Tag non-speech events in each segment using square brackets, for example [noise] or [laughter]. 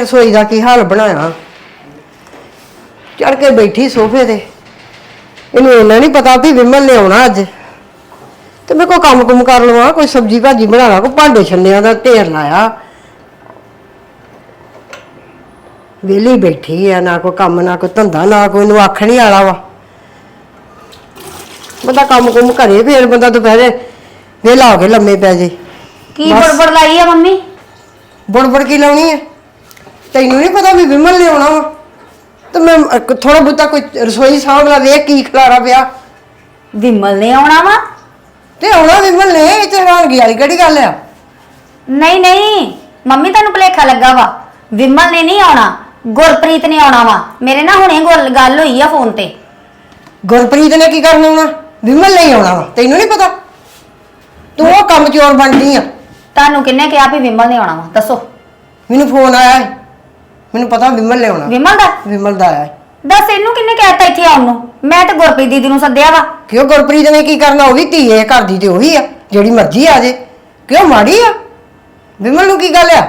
ਰਸੋਈ ਦਾ ਕੀ ਹਾਲ ਬਣਾਇਆ? ਚੜ ਕੇ ਬੈਠੀ ਸੋਫੇ ਤੇ। ਇਹਨੂੰ ਇਹਨਾਂ ਨਹੀਂ ਪਤਾ ਵੀ ਵਿਮਲ ਨੇ ਆਉਣਾ ਅੱਜ। ਤੇ ਮੈਂ ਕੋਈ ਕੰਮ ਕੁਮ ਕਰ ਲਵਾਂ ਕੋਈ ਸਬਜ਼ੀ ਭਾਜੀ ਬਣਾ ਲਾ ਕੋਈ ਭਾਂਡੇ ਛੰਨਿਆਂ ਦਾ ਢੇਰ ਲਾਇਆ। ਵਿਹਲੀ ਬੈਠੀ ਆ ਨਾ ਕੋਈ ਕੰਮ ਨਾ ਕੋਈ ਧੰਦਾ ਨਾ ਕੋਈ ਨੂੰ ਆਖਣ ਹੀ ਵਾਲਾ ਵਾ। ਬੰਦਾ ਕੰਮ ਕੁਮ ਕਰੇ ਫੇਰ ਬੰਦਾ ਦੁਪਹਿਰੇ ਵਿਹਲਾ ਹੋ ਕੇ ਲੰਮੇ ਪੈ ਜੇ। ਕੀ ਬਸ। ਬੜਬੜ ਲਾਈ ਆ ਮੰਮੀ? ਬੜਬੜ ਕੀ ਲਾਉਣੀ ਹੈ ਤੈਨੂੰ ਨਹੀਂ ਪਤਾ ਵੀ ਵਿਮਲ ਨੇ ਆਉਣਾ ਵਾ? ਤੇ ਮੈਂ ਥੋੜਾ ਬਹੁਤਾ ਕੋਈ ਰਸੋਈ ਸਾਂਭ ਲਾ ਵੇਖ ਕੀ ਖਲਾਰਾ ਪਿਆ। ਵਿਮਲ ਨੇ ਆਉਣਾ ਵਾ? ਤੇ ਆਉਣਾ ਵਿਮਲ ਨੇ ਇਹ ਤੇ ਹੈਰਾਨਗੀ ਵਾਲੀ ਕਿਹੜੀ ਗੱਲ ਆ? ਨਹੀਂ ਨਹੀਂ ਮੰਮੀ ਤੁਹਾਨੂੰ ਭੁਲੇਖਾ ਲੱਗਾ ਵਾ। ਵਿਮਲ ਨੇ ਨਹੀਂ ਆਉਣਾ ਗੁਰਪ੍ਰੀਤ ਨੇ ਆਉਣਾ ਵਾ। ਮੇਰੇ ਨਾਲ ਹੁਣੇ ਗੱਲ ਗੱਲ ਹੋਈ ਆ ਫੋਨ ਤੇ। ਗੁਰਪ੍ਰੀਤ ਨੇ ਕੀ ਕਰਨ ਆਉਣਾ? ਵਿਮਲ ਨੇ ਹੀ ਆਉਣਾ ਵਾ ਤੈਨੂੰ ਨਹੀਂ ਪਤਾ? ਤੂੰ ਉਹ ਕੰਮ ਚੋਰ ਬਣਦੀ ਆ। ਤੁਹਾਨੂੰ ਕਿੰਨੇ ਕਿਹਾ ਵੀ ਵਿਮਲ ਨੇ ਆਉਣਾ ਵਾ? ਦੱਸੋ। ਮੈਨੂੰ ਫੋਨ ਆਇਆ ਹੈ ਮੈਨੂੰ ਪਤਾ ਵਿਮਲ ਨੇ ਆਉਣਾ। ਵਿਮਲ ਦਾ? ਵਿਮਲ ਦਾ ਆਇਆ। ਹੈ ਦੱਸ ਇਹਨੂੰ ਕਿੰਨੇ ਕਹਿਤਾ ਇੱਥੇ ਆਉਣ ਨੂੰ? ਮੈਂ ਤੇ ਗੁਰਪ੍ਰੀਤ ਦੀਦੀ ਨੂੰ ਸੱਦਿਆ ਵਾ। ਕਿਉਂ ਗੁਰਪ੍ਰੀਤ ਨੇ ਕੀ ਕਰਨਾ? ਉਹ ਵੀ ਧੀ ਹੈ ਘਰ ਦੀ ਤੇ ਉਹੀ ਆ। ਜਿਹੜੀ ਮਰਜ਼ੀ ਆ ਜੇ। ਕਿਉਂ ਮਾੜੀ ਆ? ਵਿਮਲ ਨੂੰ ਕੀ ਗੱਲ ਆ?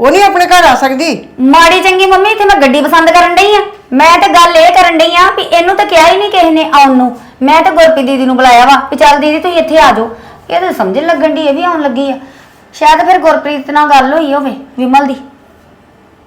ਉਹ ਨਹੀਂ ਆਪਣੇ ਘਰ ਆ ਸਕਦੀ। ਮਾੜੀ ਚੰਗੀ ਮੰਮੀ ਇੱਥੇ ਮੈਂ ਗੱਡੀ ਪਸੰਦ ਕਰਨ ਡਈ ਆ। ਮੈਂ ਤੇ ਗੱਲ ਇਹ ਕਰਨ ਡਈ ਆ ਵੀ ਇਹਨੂੰ ਤਾਂ ਕਿਹਾ ਹੀ ਨਹੀਂ ਕਿਸੇ ਨੇ ਆਉਣ ਨੂੰ। ਮੈਂ ਤੇ ਗੁਰਪ੍ਰੀਤ ਦੀਦੀ ਨੂੰ ਬੁਲਾਇਆ ਵਾ ਵੀ ਚੱਲ ਦੀਦੀ ਤੁਸੀਂ ਇੱਥੇ ਆ ਜਾਓ। ਇਹ ਤਾਂ ਸਮਝਣ ਲੱਗਣ ਦੀ ਇਹ ਵੀ ਆਉਣ ਲੱਗੀ ਆ। ਸ਼ਾਇਦ ਫਿਰ ਗੁਰਪ੍ਰੀਤ ਨਾਲ ਗੱਲ ਹੋਈ ਹੋਵੇ ਵਿਮਲ ਦੀ।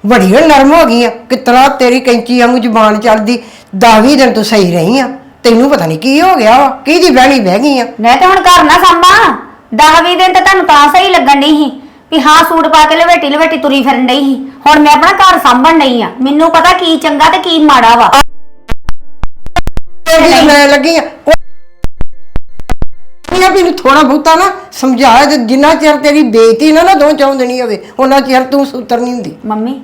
ਬੜੀ ਹੁਣ ਨਰਮ ਹੋ ਗਈ ਆ ਕਿਤਨਾ ਤੇਰੀ ਕੈਂਚੀ ਵਾਂਗੂ ਜ਼ੁਬਾਨ ਚੱਲਦੀ 10 ਦਿਨ ਤੂੰ ਸਹੀ ਰਹੀ ਆ। ਤੈਨੂੰ ਪਤਾ ਨਹੀਂ ਕੀ ਹੋ ਗਿਆ ਵਾ ਕਿਹਦੀ ਬਹਿਣੀ ਬਹਿ ਗਈ ਆ। ਮੈਂ ਤੇ ਹੁਣ ਘਰ ਨਾ ਸੰਭਾਂ। 10 ਦਿਨ ਤਾਂ ਤੁਹਾਨੂੰ ਤਾਂ ਸਹੀ ਲੱਗਣ ਡਈ ਸੀ ਵੀ ਹਾਂ ਸੂਟ ਪਾ ਕੇ ਲਵੇਟੀ ਲਵੇਟੀ ਤੁਰੀ ਫਿਰਨ ਡਈ ਸੀ। ਹੁਣ ਮੈਂ ਆਪਣਾ ਘਰ ਸੰਭਣ ਡਈ ਆ। ਮੈਨੂੰ ਪਤਾ ਕੀ ਚੰਗਾ ਤੇ ਕੀ ਮਾੜਾ ਵਾ। ਮੈਂ ਲੱਗੀ ਆ। ਇਹਨਾਂ ਵੀ ਥੋੜਾ ਬਹੁਤਾ ਨਾ ਸਮਝਾ ਤੇ ਜਿੰਨਾ ਚਿਰ ਤੇਰੀ ਬੇਇੱਜ਼ਤੀ ਨਾ ਨਾ ਦੋ ਚਾਉਂ ਦੇਣੀ ਹੋਵੇ ਉਹਨਾਂ ਚਿਰ ਤੂੰ ਸੁਤਰ ਨਹੀਂ ਹੁੰਦੀ। ਮੰਮੀ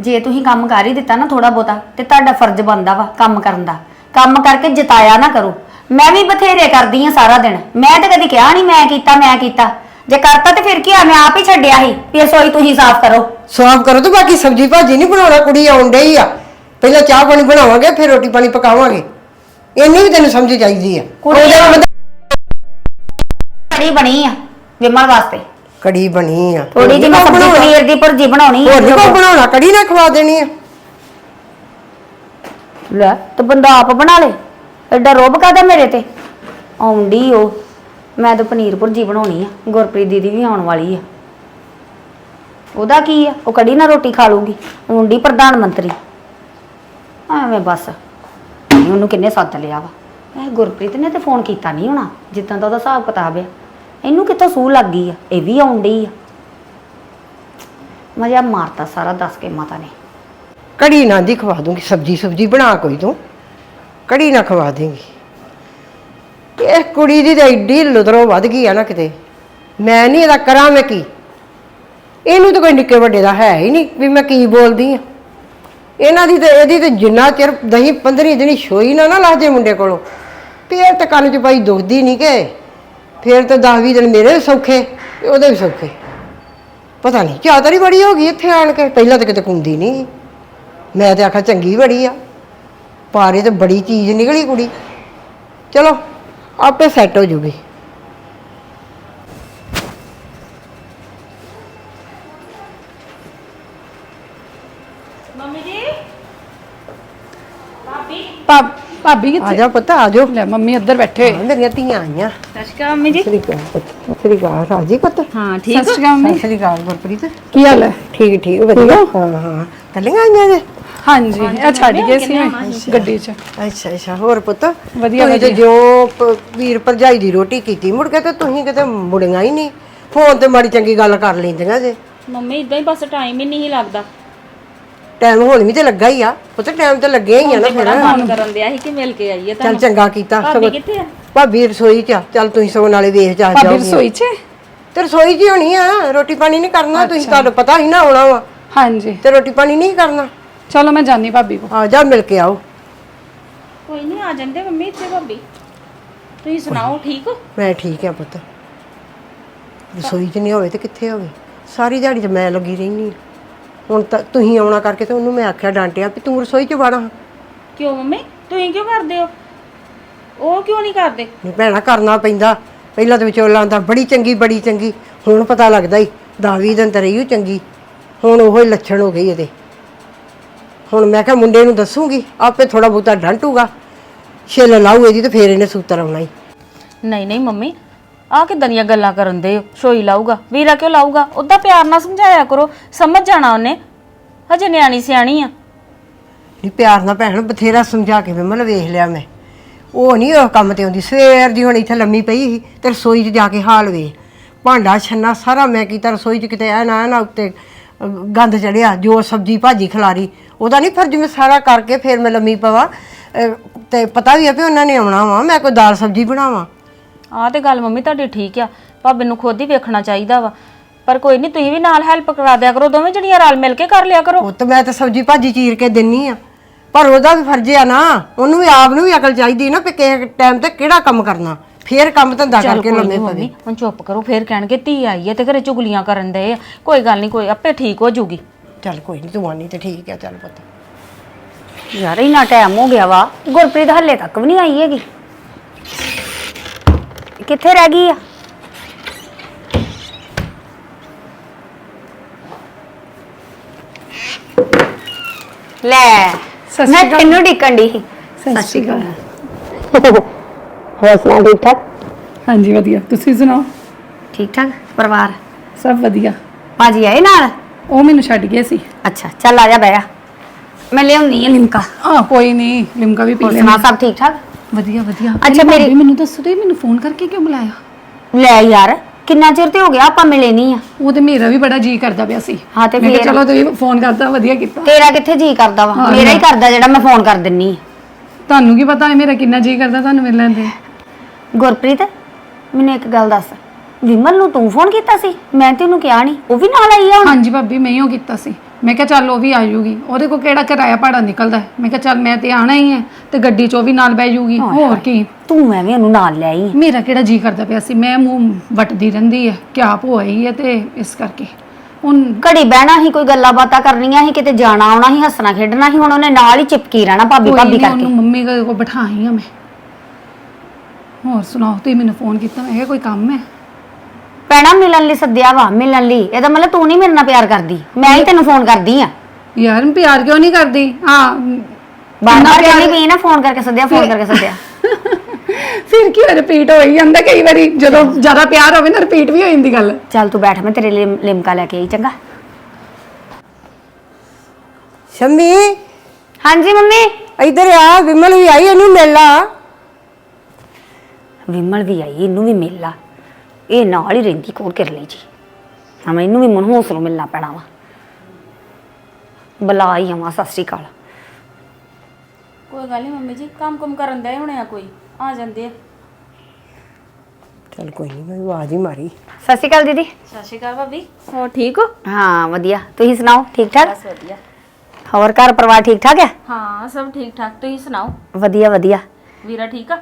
ਜੇ ਤੁਸੀਂ ਕੰਮ ਕਰ ਹੀ ਦਿੱਤਾ ਨਾ ਥੋੜਾ ਬਹੁਤਾ ਤੇ ਤੁਹਾਡਾ ਫਰਜ਼ ਬਣਦਾ ਵਾ ਕੰਮ ਕਰਨ ਦਾ। ਕੰਮ ਕਰਕੇ ਜਿਤਾਇਆ ਨਾ ਕਰੋ। ਮੈਂ ਵੀ ਬਥੇਰੇ ਕਰਦੀ ਆ ਸਾਰਾ ਦਿਨ। ਮੈਂ ਤਾਂ ਕਦੀ ਕਿਹਾ ਨਹੀਂ ਮੈਂ ਕੀਤਾ ਮੈਂ ਕੀਤਾ। ਜੇ ਕਰਤਾ ਤੇ ਫਿਰ ਕੀ ਆ ਮੈਂ ਆਪ ਹੀ ਛੱਡਿਆ ਸੀ ਵੀ ਰਸੋਈ ਤੁਸੀਂ ਸਾਫ਼ ਕਰੋ। ਸਾਫ਼ ਕਰੋ ਤੇ ਬਾਕੀ ਸਬਜ਼ੀ ਭਾਜੀ ਨਹੀਂ ਬਣਾਉਣਾ ਕੁੜੀ ਆਉਣ ਡਈ ਆ। ਪਹਿਲਾਂ ਚਾਹ ਪਾਣੀ ਬਣਾਵਾਂਗੇ ਫਿਰ ਰੋਟੀ ਪਾਣੀ ਪਕਾਵਾਂਗੇ। ਇੰਨੀ ਵੀ ਤੈਨੂੰ ਸਮਝ ਚਾਹੀਦੀ ਆ। ਕੁੜੀ ਉਹਦੇ ਨਾਲ ਬੰਦਾ- ਕੜੀ ਬਣੀ ਆ ਵਿਮਲ ਵਾਸਤੇ। ਕੜੀ ਬਣੀ ਆ। ਥੋੜੀ ਜਿਹੀ ਮੈਂ ਸਬਜ਼ੀ। ਪਨੀਰ ਦੀ ਭੁਰਜੀ ਬਣਾਉਣੀ ਹੋਰ ਕੋ ਬਣਾਉਣਾ ਕੜੀ ਨਾ ਖਵਾ ਦੇਣੀ ਆ। ਲੈ ਤੇ ਬੰਦਾ ਆਪ ਬਣਾ ਲੇ। ਐਡਾ ਰੋਬ ਕਾਦਾ ਮੇਰੇ ਤੇ? ਆਉਂਦੀ ਉਹ ਮੈਂ ਤਾਂ ਪਨੀਰ ਭੁਰਜੀ ਬਣਾਉਣੀ ਆ। ਗੁਰਪ੍ਰੀਤ ਦੀਦੀ ਵੀ ਆਉਣ ਵਾਲੀ ਆ। ਉਹਦਾ ਕੀ ਆ? ਉਹ ਕੜੀ ਨਾਲ ਰੋਟੀ ਖਾ ਲੂਗੀ। ਆਉਂਦੀ ਪ੍ਰਧਾਨ ਮੰਤਰੀ। ਐਵੇਂ ਬਸ। ਉਹਨੂੰ ਕਿੰਨੇ ਸੱਦ ਲਿਆ ਵਾ? ਇਹ ਗੁਰਪ੍ਰੀਤ ਨੇ ਤੇ ਫੋਨ ਕੀਤਾ ਨਹੀਂ ਹੋਣਾ। ਜਿੱਦਾਂ ਦਾ ਉਹਦਾ ਹਿਸਾਬ ਕਿਤਾਬ ਆ। ਇਹਨੂੰ ਕਿੱਥੋਂ ਸੂਹ ਲੱਗ ਗਈ ਆ? ਇਹ ਵੀ ਆਉਂਦੀ ਆ। ਮਜ਼ਾ ਮਾਰਤਾ ਸਾਰਾ, ਦੱਸ ਕੇ ਮਾਤਾ ਨੇ। ਕੜੀ ਨਾ ਦੀ ਖਵਾ ਦੂੰਗੀ, ਸਬਜੀ ਸਬਜੀ ਬਣਾ ਕੋਈ ਤੂੰ। ਕੜੀ ਨਾ ਖਵਾ ਦੇਂਗੀ। ਇਹ ਕੁੜੀ ਦੀ ਤਾਂ ਐਡੀ ਲੁਤਰੋ ਵੱਧ ਗਈ ਆ ਨਾ ਕਿਤੇ। ਮੈਂ ਨਹੀਂ ਇਹਦਾ ਕਰਾਂ ਮੈਂ ਕੀ? ਇਹਨੂੰ ਤਾਂ ਕੋਈ ਨਿੱਕੇ ਵੱਡੇ ਦਾ ਹੈ ਹੀ ਨਹੀਂ ਵੀ ਮੈਂ ਕੀ ਬੋਲਦੀ ਆ। ਇਹਨਾਂ ਦੀ ਤੇ ਇਹਦੀ ਤੇ ਜਿੰਨਾ ਚਿਰ ਦਹੀਂ 15 ਦਿਨੀ ਛੋਈ ਨਾ ਨਾ ਲਾਜੇ ਮੁੰਡੇ ਕੋਲੋਂ। ਫੇਰ ਤੇ ਕੰਨ ਚ ਪਾਈ ਦੁਖਦੀ ਨਹੀਂ ਕਿ। ਫੇਰ ਤੇ 10 20 ਦਿਨ ਮੇਰੇ ਵੀ ਸੌਖੇ ਤੇ ਉਹਦੇ ਵੀ ਸੌਖੇ। ਪਤਾ ਨਹੀਂ ਚਾਦਰੀ ਬੜੀ ਹੋ ਗਈ ਇੱਥੇ ਆਣ ਕੇ ਪਹਿਲਾਂ ਤਾਂ ਕਿਤੇ ਕੁੰਦੀ ਨਹੀਂ ਮੈਂ ਤੇ ਆਖਾ ਚੰਗੀ ਬੜੀ ਆ। ਪਾਰੇ ਤੇ ਬੜੀ ਚੀਜ਼ ਨਿਕਲੀ ਕੁੜੀ। ਚਲੋ ਆਪੇ ਸੈੱਟ ਹੋ ਜੂਗੀ। ਮੰਮੀ ਜੀ? ਭਾਬੀ ਭਾਬੀ ਆ ਕਿੱਥੇ? ਜਾ ਪੁੱਤ ਆ ਜਾਓ ਲੈ ਮੰਮੀ ਉੱਧਰ ਬੈਠੇ ਹਾਂ, ਮੇਰੀਆਂ ਧੀਆਂ ਆਈਆਂ। ਸਸ਼ਕਾ ਮੰਮੀ ਜੀ। ਸ੍ਰੀ ਅਕਾਲ ਪੁੱਤ ਸ੍ਰੀ ਅਕਾਲ। ਰਾਜੀ ਪੁੱਤ? ਹਾਂ ਸਤਿ ਸ਼੍ਰੀ ਅਕਾਲ। ਮੰਮੀ ਸ੍ਰੀ ਅਕਾਲ ਗੁਰਪ੍ਰੀਤ। ਕੀ ਹਾਲ ਹੈ? ਠੀਕ ਠੀਕ ਵਧੀਆ। ਹਾਂ? ਹਾਂ ਕੱਲੀਆਂ ਆਈਆਂ ਜੇ? ਹਾਂਜੀ ਇਹ ਛੱਡ ਗਏ ਸੀ ਮੈਂ ਗੱਡੀ 'ਚ। ਅੱਛਾ ਅੱਛਾ ਹੋਰ ਪੁੱਤ? ਵਧੀਆ, ਤੁਸੀਂ ਤੇ ਵਧੀਆ। ਜੋ ਪ- ਵੀਰ ਭਰਜਾਈ ਦੀ ਰੋਟੀ ਕੀਤੀ ਮੁੜ ਕੇ ਤੇ ਤੁਸੀਂ ਕਿਤੇ ਮੁੜੀਆਂ ਹੀ ਨਹੀਂ। ਫੋਨ ਤੇ ਮਾੜੀ ਚੰਗੀ ਗੱਲ ਕਰ ਲੈਂਦੀਆਂ ਜੇ। ਮੰਮੀ ਇਦਾਂ ਹੀ ਬਸ ਟਾਈਮ ਹੀ ਨਹੀਂ ਲੱਗਦਾ। ਟਾਈਮ ਹੁਣ ਵੀ ਤੇ ਲੱਗਾ ਹੀ ਆ। ਪੁੱਤ ਟਾਈਮ ਤੇ ਲੱਗਿਆ ਹੀ ਆ ਨਾ ਫਿਰ। ਫੋਨ ਕਰਨ ਦਿਆ ਸੀ ਕਿ ਮਿਲ ਕੇ ਆਈਏ ਚੱਲ ਤੁਹਾਨੂੰ। ਚੰਗਾ ਕੀਤਾ। ਭਾਬੀ ਕਿੱਥੇ ਆ? ਭਾਬੀ ਰਸੋਈ ਚ ਆ। ਚੱਲ ਤੁਸੀਂ ਸਗੋਂ ਨਾਲੇ ਵੇਖ ਜਾ ਭਾਬੀ ਜਾਓਗੇ। ਰਸੋਈ 'ਚ? ਤੇ ਰਸੋਈ ਹੀ ਹੋਣੀ ਆ। ਰੋਟੀ ਪਾਣੀ ਨਹੀਂ ਕਰਨਾ ਤੁਸੀਂ ਤੁਹਾਨੂੰ ਪਤਾ ਹੀ ਨਾ ਆਉਣਾ ਵਾ। ਹਾਂਜੀ। ਤੇ ਰੋਟੀ ਪਾਣੀ ਨਹੀਂ ਕਰਨਾ। ਚਲੋ ਮੈਂ ਜਾਨੀ ਭਾਬੀ ਕੋ ਆ ਜਾ ਮਿਲ ਕੇ ਆਓ। ਕੋਈ ਨਹੀਂ ਆ ਜਾਂਦੇ ਮੰਮੀ ਇੱਥੇ ਭਾਬੀ। ਤੁਸੀਂ ਸੁਣਾਓ ਠੀਕ ਹੋ? ਮੈਂ ਠੀਕ ਆ ਪੁੱਤ। ਰਸੋਈ ਚ ਨਹੀਂ ਹੋਵੇ ਤੇ ਕਿੱਥੇ ਹੋਵੇ? ਸਾਰੀ ਦਿਹਾੜੀ ਤੇ ਮੈਂ ਲੱਗੀ ਰਹਿਣੀ ਹੁਣ ਤਾਂ ਤੁਸੀਂ ਆਉਣਾ ਕਰਕੇ ਤੇ ਉਹਨੂੰ ਮੈਂ ਆਖਿਆ ਡਾਂਟਿਆ ਵੀ ਤੂੰ ਰਸੋਈ ਚ ਵੜਾ ਕਿਉਂ ਮੰਮੀ? ਤੁਸੀਂ ਕਿਉਂ ਕਰਦੇ ਹੋ? ਉਹ ਕਿਉਂ ਨਹੀਂ ਕਰਦੇ? ਨਹੀਂ ਭੈਣਾ ਕਰਨਾ ਪੈਂਦਾ। ਪਹਿਲਾਂ ਤਾਂ ਵਿਚੋਲਾ ਹੁੰਦਾ ਬੜੀ ਚੰਗੀ ਬੜੀ ਚੰਗੀ। ਹੁਣ ਪਤਾ ਲੱਗਦਾ ਹੀ 10 20 ਦਿਨ ਤਾਂ ਰਹੀ ਓ ਚੰਗੀ। ਹੁਣ ਉਹੋ ਹੀ ਲੱਛਣ ਹੋ ਗਈ ਇਹਦੇ। ਹੁਣ ਮੈਂ ਕਿਹਾ ਮੁੰਡੇ ਨੂੰ ਦੱਸੂਗੀ ਆਪੇ ਥੋੜਾ ਬਹੁਤਾ ਡੰਟੂਗਾ। ਛਿੱਲ ਲਾਊ ਇਹਦੀ ਤੇ ਫੇਰ ਇਹਨੇ ਸੂਤਰ ਆਉਣਾ ਹੀ ਨਹੀਂ ਨਹੀਂ ਮੰਮੀ ਆਹ ਕਿਦਾਂ ਦੀਆਂ ਗੱਲਾਂ ਕਰਨ ਦੇ ਹੋ ਸ਼ੋਈ ਲਾਊਗਾ ਵੀਰਾ ਕਿਉਂ ਲਾਊਗਾ? ਉਹਦਾ ਪਿਆਰ ਨਾਲ ਸਮਝਾਇਆ ਕਰੋ ਸਮਝ ਜਾਣਾ ਉਹਨੇ। ਹਜੇ ਨਿਆਣੀ ਸਿਆਣੀ ਆ। ਨਹੀਂ ਪਿਆਰ ਨਾਲ ਭੈਣ ਬਥੇਰਾ ਸਮਝਾ ਕੇ ਵਿਮਲ ਵੇਖ ਲਿਆ ਮੈਂ। ਉਹ ਨਹੀਂ ਉਹ ਕੰਮ ਤੇ ਆਉਂਦੀ ਸਵੇਰ ਦੀ ਹੁਣ ਇੱਥੇ ਲੰਮੀ ਪਈ ਸੀ ਤੇ ਰਸੋਈ 'ਚ ਜਾ ਕੇ ਹਾਲ ਵੇ ਭਾਂਡਾ ਛੰਨਾ ਸਾਰਾ ਮੈਂ ਕੀਤਾ ਰਸੋਈ 'ਚ ਕਿਤੇ ਐ ਨਾ ਨਾ ਉੱਤੇ ਅਹ, ਗੰਦ ਚੜਿਆ ਜੋ ਸਬਜੀ ਭਾਜੀ ਖਿਲਾਰੀ। ਉਹਦਾ ਨਹੀਂ ਫਰਜ਼ ਮੈਂ ਸਾਰਾ ਕਰਕੇ ਫਿਰ ਮੈਂ ਲੰਮੀ ਪਵਾਂ। ਅਹ, ਤੇ ਪਤਾ ਵੀ ਆ ਵੀ ਉਹਨਾਂ ਨੇ ਆਉਣਾ ਵਾ ਮੈਂ ਕੋਈ ਦਾਲ ਸਬਜੀ ਬਣਾਵਾਂ। ਆਹ ਤੇ ਗੱਲ ਮੰਮੀ ਤੁਹਾਡੀ ਠੀਕ ਆ। ਭਾਬੀ ਨੂੰ ਖੁਦ ਹੀ ਵੇਖਣਾ ਚਾਹੀਦਾ ਵਾ। ਪਰ ਕੋਈ ਨਹੀਂ ਤੁਸੀਂ ਵੀ ਨਾਲ ਹੈਲਪ ਕਰਾ ਦਿਆ ਕਰੋ ਦੋਵੇਂ ਜਣੀਆਂ ਰਲ ਮਿਲ ਕੇ ਕਰ ਲਿਆ ਕਰੋ। ਉਹ ਤਾਂ ਮੈਂ ਤਾਂ ਸਬਜੀ ਭਾਜੀ ਚੀਰ ਕੇ ਦਿੰਨੀ ਆ। ਪਰ ਉਹਦਾ ਵੀ ਫਰਜ਼ ਆ ਨਾ ਉਹਨੂੰ ਵੀ ਆਪ ਨੂੰ ਵੀ ਅਕਲ ਚਾਹੀਦੀ ਨਾ ਵੀ ਕਿਸੇ ਟਾਈਮ ਤੇ ਕਿਹੜਾ ਕੰਮ ਕਰਨਾ। ਫੇਰ ਕੰਮ ਧੰਦਾ ਚੱਲ ਕਰਕੇ ਕੋਈ ਲੰਮੇ ਪਵੇ। ਮੰਮੀ ਹੁਣ ਚੁੱਪ ਕਰੋ ਫੇਰ ਕਹਿਣਗੇ ਧੀ ਆਈ ਹੈ ਤੇ ਘਰੇ ਚੁਗਲੀਆਂ ਕਰਨ ਦੇ ਆ। ਕੋਈ ਗੱਲ ਨਹੀਂ ਕੋਈ ਆਪੇ ਠੀਕ ਹੋ ਜੂਗੀ। ਚੱਲ ਕੋਈ ਨਹੀਂ ਤੂੰ ਆਨੀ ਤੇ ਠੀਕ ਆ ਚੱਲ ਪੁੱਤ। ਯਾਰ ਇੰਨਾ ਟਾਈਮ ਹੋ ਗਿਆ ਵਾ ਗੁਰਪ੍ਰੀਤ ਹੱਲੇ ਤੱਕ ਵੀ ਨਹੀਂ ਆਈ ਹੈਗੀ। ਕਿੱਥੇ ਰਹਿ ਗਈ ਆ? ਲੈ ਸਤਿ ਸ਼੍ਰੀ ਮੈਂ ਤੈਨੂੰ ਡਿੱਕਣ ਦੀ ਸਤਿ ਸ਼੍ਰੀ ਅਕਾਲ। ਹੋਰ ਸੁਣਾ ਠੀਕ ਠਾਕ? ਹਾਂਜੀ ਵਧੀਆ। ਤੁਸੀਂ ਸੁਣਾਓ? ਠੀਕ ਠਾਕ ਪਰਿਵਾਰ? ਸਭ ਵਧੀਆ। ਭਾਜੀ ਆਏ ਨਾਲ? ਉਹ ਮੈਨੂੰ ਛੱਡ ਗਏ ਸੀ। ਅੱਛਾ ਚੱਲ ਆ ਜਾ ਬਹਿ ਜਾ। ਮੈਂ ਲਿਆਉਣੀ ਆ ਲਿਮਕਾ। ਆ ਕੋਈ ਨਹੀਂ ਲਿਮਕਾ ਵੀ ਪੀ ਹੋਰ ਲੈਣਾ ਸੁਣਾ ਸਭ ਠੀਕ ਠਾਕ? ਵਧੀਆ ਵਧੀਆ। ਅੱਛਾ, ਮੇਰੀ- ਭਾਬੀ ਮੈਨੂੰ ਦੱਸੋ ਤੇ ਮੈਨੂੰ ਫੋਨ ਕਰਕੇ ਕਿਉਂ ਬੁਲਾਇਆ? ਲੈ ਯਾਰ ਕਿੰਨਾ ਚਿਰ ਤੇ ਹੋ ਗਿਆ ਆਪਾਂ ਮਿਲੇ ਨਹੀਂ ਆ? ਉਹ ਤੇ ਮੇਰਾ ਵੀ ਬੜਾ ਜੀ ਕਰਦਾ ਪਿਆ ਸੀ। ਹਾਂ ਤੇ ਮੈਂ ਕਿਹਾ ਫੇਰ? ਚਲੋ ਤੁਸੀਂ ਫੋਨ ਕਰਦਾ ਵਧੀਆ ਕੀਤਾ। ਤੇਰਾ ਕਿੱਥੇ ਜੀ ਕਰਦਾ ਵਾ? ਹਾਂ, ਮੇਰਾ ਹੀ। ਕਰਦਾ ਜਿਹੜਾ ਮੈਂ ਫੋਨ ਕਰ ਦਿੰਨੀ ਆ। ਤੁਹਾਨੂੰ ਕੀ ਪਤਾ ਹੈ ਮੇਰਾ ਕਿੰਨਾ ਜੀ ਕਰਦਾ ਤੁਹਾਨੂੰ ਮਿਲ ਲੈਂਦੇ ਗੁਰਪ੍ਰੀਤ ਮੈਨੂੰ ਇੱਕ ਗੱਲ ਦੱਸ। ਵਿਮਲ ਨੂੰ ਤੂੰ ਫੋਨ ਕੀਤਾ ਸੀ? ਮੈਂ ਤੇ ਉਹਨੂੰ ਕਿਹਾ ਨਹੀਂ। ਉਹ ਵੀ ਨਾਲ ਆਈ ਆ ਹੁਣ? ਹਾਂਜੀ ਭਾਬੀ ਮੈਂ ਹੀ ਉਹ ਕੀਤਾ ਸੀ। ਮੈਂ ਕਿਹਾ ਚੱਲ ਉਹ ਵੀ ਆ ਜਾਊਗੀ ਉਹਦੇ ਕੋ ਕਿਹੜਾ ਕਿਰਾਇਆ ਭਾੜਾ ਨਿਕਲਦਾ? ਹੈ ਮੈਂ ਕਿਹਾ ਚੱਲ ਮੈਂ ਤੇ ਆਣਾ ਹੀ ਹੈ ਤੇ ਗੱਡੀ 'ਚ ਉਹ ਵੀ ਨਾਲ ਬਹਿ ਜਾਊਗੀ ਹੋਰ ਕੀ? ਤੂੰ ਐਵੇਂ ਉਹਨੂੰ ਨਾਲ ਲੈ ਆਈ। ਮੇਰਾ ਕਿਹੜਾ ਜੀ ਕਰਦਾ ਪਿਆ ਸੀ? ਮੈਂ ਮੂੰਹ ਵਟਦੀ ਰਹਿੰਦੀ ਹੈ ਕਿਆ ਹੋਈ ਹੈ ਤੇ ਇਸ ਕਰਕੇ। ਹੁਣ ਘੜੀ ਬਹਿਣਾ ਹੀ ਕੋਈ ਗੱਲਾਂ ਬਾਤਾਂ ਕਰਨੀਆਂ ਸੀ ਕਿਤੇ ਜਾਣਾ ਆਉਣਾ ਸੀ ਹੱਸਣਾ ਖੇਡਣਾ ਸੀ ਹੁਣ ਉਹਨੇ ਨਾਲ ਹੀ ਚਿਪਕੀ ਰਹਿਣਾ ਭਾਬੀ ਕੋਈ ਭਾਬੀ ਨੀ, ਕਰਕੇ। ਉਹਨੂੰ ਮੰਮੀ ਕੋਲ ਕੋ ਬਿਠਾਈ ਆ ਮੈਂ। ਹੋਰ ਸੁਣਾਓ ਤੁਸੀਂ ਮੈਨੂੰ ਫੋਨ ਕੀਤਾ ਮੈਂ ਕਿਹਾ ਕੋਈ ਕੰਮ ਹੈ? ਪੈਣਾ ਮਿਲਣ ਲਈ ਸੱਦਿਆ ਵਾ ਮਿਲਣ ਲਈ। ਇਹਦਾ ਮਤਲਬ ਤੂੰ ਨਹੀਂ ਮੇਰੇ ਨਾਲ ਪਿਆਰ ਕਰਦੀ। ਮੈਂ ਹੀ ਤੈਨੂੰ ਫੋਨ ਕਰਦੀ ਆ। ਯਾਰ ਮੈਂ ਪਿਆਰ ਕਿਉਂ ਨਹੀਂ ਕਰਦੀ? ਹਾਂ ਬਾਰ ਇੰਨਾ ਬਾਰ ਪਿਆਰ- ਕਹਿੰਦੀ ਪਈ ਨਾ ਫੋਨ ਕਰਕੇ ਸੱਦਿਆ ਫੋਨ ਕਰਕੇ ਸੱਦਿਆ। [laughs] ਫਿਰ ਕੀ ਰਿਪੀਟ ਹੋਈ ਜਾਂਦਾ ਕਈ ਵਾਰੀ ਜਦੋਂ ਜ਼ਿਆਦਾ ਪਿਆਰ ਹੋਵੇ ਨਾ ਰਿਪੀਟ ਵੀ ਹੋ ਜਾਂਦੀ ਗੱਲ। ਚੱਲ ਤੂੰ ਬੈਠ ਮੈਂ ਤੇਰੇ ਲਈ ਲਿਮਕਾ ਲੈ ਕੇ ਆਈ ਚੰਗਾ। ਸ਼ੰਮੀ? ਹਾਂਜੀ ਮੰਮੀ? ਇੱਧਰ ਆ ਵਿਮਲ ਵੀ ਆਈ ਇਹਨੂੰ ਮਿਲ ਲਾ। ਵਿਮਲ ਵੀ ਆਈ ਇਹਨੂੰ ਵੀ ਮਿਲ ਲਾ। ਇਹ ਨਾਲ ਹੀ ਰਹਿੰਦੀ ਕੋਲ ਕਰ ਲਈ ਜੀ? ਹਾਂ ਮੈਨੂੰ ਵੀ ਮਨ ਹੌਸਲੋਂ ਮਿਲਣਾ ਪੈਣਾ ਵਾ। ਬੁਲਾ ਹੀ ਆਵਾਂ ਸਤਿ ਸ਼੍ਰੀ ਅਕਾਲ। ਕੋਈ ਗੱਲ ਨਹੀਂ ਮੰਮੀ ਜੀ ਕੰਮ ਕੁਮ ਕਰਨ ਦੇ ਹੋਣੇ ਆ ਕੋਈ? ਆ ਜਾਂਦੇ ਆ। ਚੱਲ ਕੋਈ ਨਹੀਂ ਮੈਂ ਆਵਾਜ਼ ਹੀ ਮਾਰੀ। ਸਤਿ ਸ਼੍ਰੀ ਅਕਾਲ ਦੀਦੀ। ਸਤਿ ਸ਼੍ਰੀ ਅਕਾਲ ਭਾਬੀ। ਹੋਰ ਠੀਕ ਹੋ? ਹਾਂ ਵਧੀਆ। ਤੁਸੀਂ ਸੁਣਾਓ ਠੀਕ ਠਾਕ ਬਸ ਵਧੀਆ। ਹੋਰ ਘਰ ਪਰਿਵਾਰ ਠੀਕ ਠਾਕ ਹੈ? ਹਾਂ ਸਭ ਠੀਕ ਠਾਕ ਤੁਸੀਂ ਸੁਣਾਓ? ਵਧੀਆ ਵਧੀਆ। ਵੀਰਾ ਠੀਕ ਆ?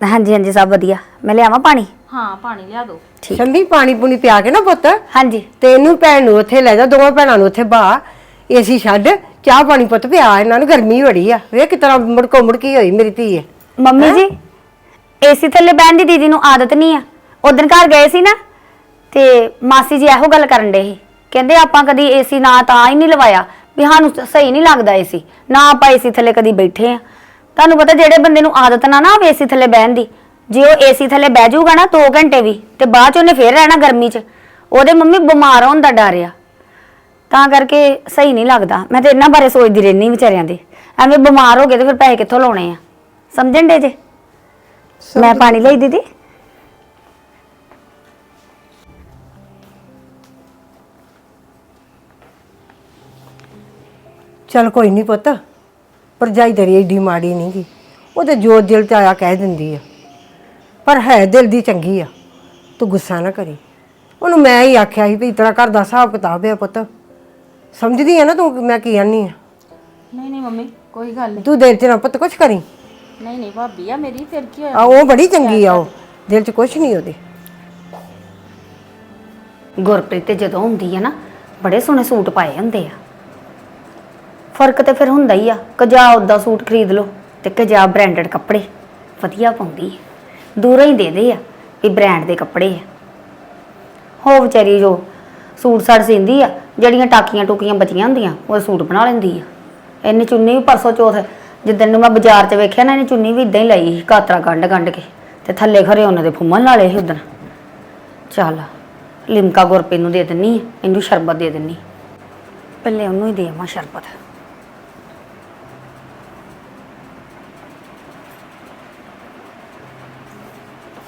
ਹਾਂਜੀ ਹਾਂਜੀ ਸਭ ਵਧੀਆ। ਮੈਂ ਲਿਆਵਾਂ ਪਾਣੀ? ਹਾਂ ਪਾਣੀ ਲਿਆ ਦਿਓ। ਠੀਕ। ਸ਼ੰਮੀ ਪਾਣੀ ਪੂਣੀ ਪਿਆ ਕੇ ਨਾ ਪੁੱਤ। ਹਾਂਜੀ। ਤੇ ਇਹਨੂੰ ਭੈਣ ਨੂੰ ਉੱਥੇ ਲੈ ਜਾ ਦੋਵਾਂ ਭੈਣਾਂ ਨੂੰ ਉੱਥੇ ਬਾ। ਏਸੀ ਛੱਡ ਚਾਹ ਪਾਣੀ ਪੁੱਤ ਪਿਆ ਇਹਨਾਂ ਨੂੰ ਗਰਮੀ ਬੜੀ ਆ। ਵੇਖ ਕਿਤਨਾ ਮੁੜਕੋ ਮੁੜਕੀ ਹੋਈ ਮੇਰੀ ਧੀ ਹੈ ਮੰਮੀ ਜੀ ਏਸੀ ਥੱਲੇ ਬਹਿਣ ਦੀ ਦੀਦੀ ਨੂੰ ਆਦਤ ਨਹੀਂ ਆ। ਉਦੋਂ ਘਰ ਗਏ ਸੀ ਨਾ ਤੇ ਮਾਸੀ ਜੀ ਇਹੋ ਗੱਲ ਕਰਨ ਡੇ ਸੀ। ਕਹਿੰਦੇ ਆਪਾਂ ਕਦੀ ਏਸੀ ਨਾ ਤਾਂ ਹੀ ਨਹੀਂ ਲਵਾਇਆ ਵੀ ਸਾਨੂੰ ਸ- ਸਹੀ ਨਹੀਂ ਲੱਗਦਾ ਏਸੀ। ਨਾ ਆਪਾਂ ਏਸੀ ਥੱਲੇ ਕਦੀ ਬੈਠੇ ਆ। ਤੁਹਾਨੂੰ ਪਤਾ ਜਿਹੜੇ ਬੰਦੇ ਨੂੰ ਆਦਤ ਨਾ ਨਾ ਹੋਵੇ ਏਸੀ ਥੱਲੇ ਬਹਿਣ ਦੀ ਜੇ ਉਹ ਏਸੀ ਥੱਲੇ ਬਹਿ ਜਾਊਗਾ ਨਾ 2 ਘੰਟੇ ਵੀ ਤੇ ਬਾਅਦ ਚ ਉਹਨੇ ਫੇਰ ਰਹਿਣਾ ਗਰਮੀ 'ਚ ਉਹਦੇ ਮੰਮੀ ਬਿਮਾਰ ਹੋਣ ਦਾ ਡਰ ਆ। ਤਾਂ ਕਰਕੇ ਸਹੀ ਨਹੀਂ ਲੱਗਦਾ। ਮੈਂ ਤੇ ਇਹਨਾਂ ਬਾਰੇ ਸੋਚਦੀ ਰਹਿੰਦੀ ਵਿਚਾਰਿਆਂ ਦੇ। ਐਵੇਂ ਬਿਮਾਰ ਹੋ ਗਏ ਤੇ ਫਿਰ ਪੈਸੇ ਕਿੱਥੋਂ ਲਾਉਣੇ ਆ? ਸਮਝਣ ਡੇ ਜੇ? ਮੈਂ ਪਾਣੀ ਲਈ ਦੀਦੀ। ਚੱਲ ਕੋਈ ਨਹੀਂ ਪੁੱਤ। ਭਰਜਾਈ ਤੇਰੀ ਏਡੀ ਮਾੜੀ ਨਹੀਂ ਗੀ। ਉਹ ਤੇ ਜੋ ਦਿਲ ਚ ਆਇਆ ਕਹਿ ਦਿੰਦੀ ਆ। ਪਰ ਹੈ ਦਿਲ ਦੀ ਚੰਗੀ ਆ ਤੂੰ ਗੁੱਸਾ ਨਾ ਕਰੀ। ਉਹਨੂੰ ਮੈਂ ਹੀ ਆਖਿਆ ਸੀ ਵੀ ਤੇਰਾ ਘਰ ਦਾ ਹਿਸਾਬ ਕਿਤਾਬ ਆ ਪੁੱਤ। ਸਮਝਦੀ ਆ ਨਾ ਤੂੰ ਮੈਂ ਕੀ ਆਨੀ ਆ? ਨਹੀਂ ਨਹੀਂ ਮੰਮੀ ਕੋਈ ਗੱਲ ਨਹੀਂ ਤੂੰ ਦਿਲ ਚ ਨਾ ਪੁੱਤ ਕੁਛ ਕਰੀ। ਨਹੀਂ ਨਹੀਂ ਭਾਬੀ ਆ ਮੇਰੀ ਫਿਰ ਕੀ ਹੋਇਆ? ਆ ਉਹ ਬੜੀ ਚੰਗੀ ਆ ਉਹ। ਦਿਲ ਚ ਕੁਛ ਨਹੀਂ ਉਹਦੇ। ਗੁਰਪ੍ਰੀਤ ਤੇ ਜਦੋਂ ਹੁੰਦੀ ਆ ਨਾ ਬੜੇ ਸੋਹਣੇ ਸੂਟ ਪਾਏ ਹੁੰਦੇ ਆ। ਫ਼ਰਕ ਤੇ ਫਿਰ ਹੁੰਦਾ ਹੀ ਆ ਕਜਾ ਉਦਾਂ ਸੂਟ ਖਰੀਦ ਲਓ ਤੇ ਕਜਾ ਬ੍ਰਾਂਡਡ ਕੱਪੜੇ। ਵਧੀਆ ਪਾਉਂਦੀ ਆ। ਦੂਰੋਂ ਹੀ ਦੇ ਦੇ ਆ ਵੀ ਬ੍ਰਾਂਡ ਦੇ ਕੱਪੜੇ ਆ। ਹੋ ਵਿਚਾਰੀ ਜੋ ਸੂਟ ਸਾੜ ਸਿੰਦੀ ਆ ਜਿਹੜੀਆਂ ਟਾਕੀਆਂ ਟੂਕੀਆਂ ਬਚੀਆਂ ਹੁੰਦੀਆਂ ਉਹ ਸੂਟ ਬਣਾ ਲੈਂਦੀ ਆ। ਇਹਨੇ ਚੁੰਨੀ ਵੀ ਪਰਸੋਂ ਚੌਥ ਜਿੱਦਣ ਨੂੰ ਮੈਂ ਬਾਜ਼ਾਰ 'ਚ ਵੇਖਿਆ ਨਾ ਇਹਨੇ ਚੁੰਨੀ ਵੀ ਇਦਾਂ ਹੀ ਲਾਈ ਸੀ ਕਾਤਰਾ ਗੰਢ ਗੰਢ ਕੇ ਤੇ ਥੱਲੇ ਖਰੇ ਉਹਨਾਂ ਦੇ ਫੁੰਮਣ ਲਾਲੇ ਸੀ ਉਦਣ ਚੱਲ ਲਿਮਕਾ ਗੁਰਪੇ ਨੂੰ ਦੇ ਦਿੰਨੀ ਆ, ਇਹਨੂੰ ਸ਼ਰਬਤ ਦੇ ਦਿੰਨੀ ਪਹਿਲੇ ਉਹਨੂੰ ਹੀ ਦੇਵਾਂ ਸ਼ਰਬਤ।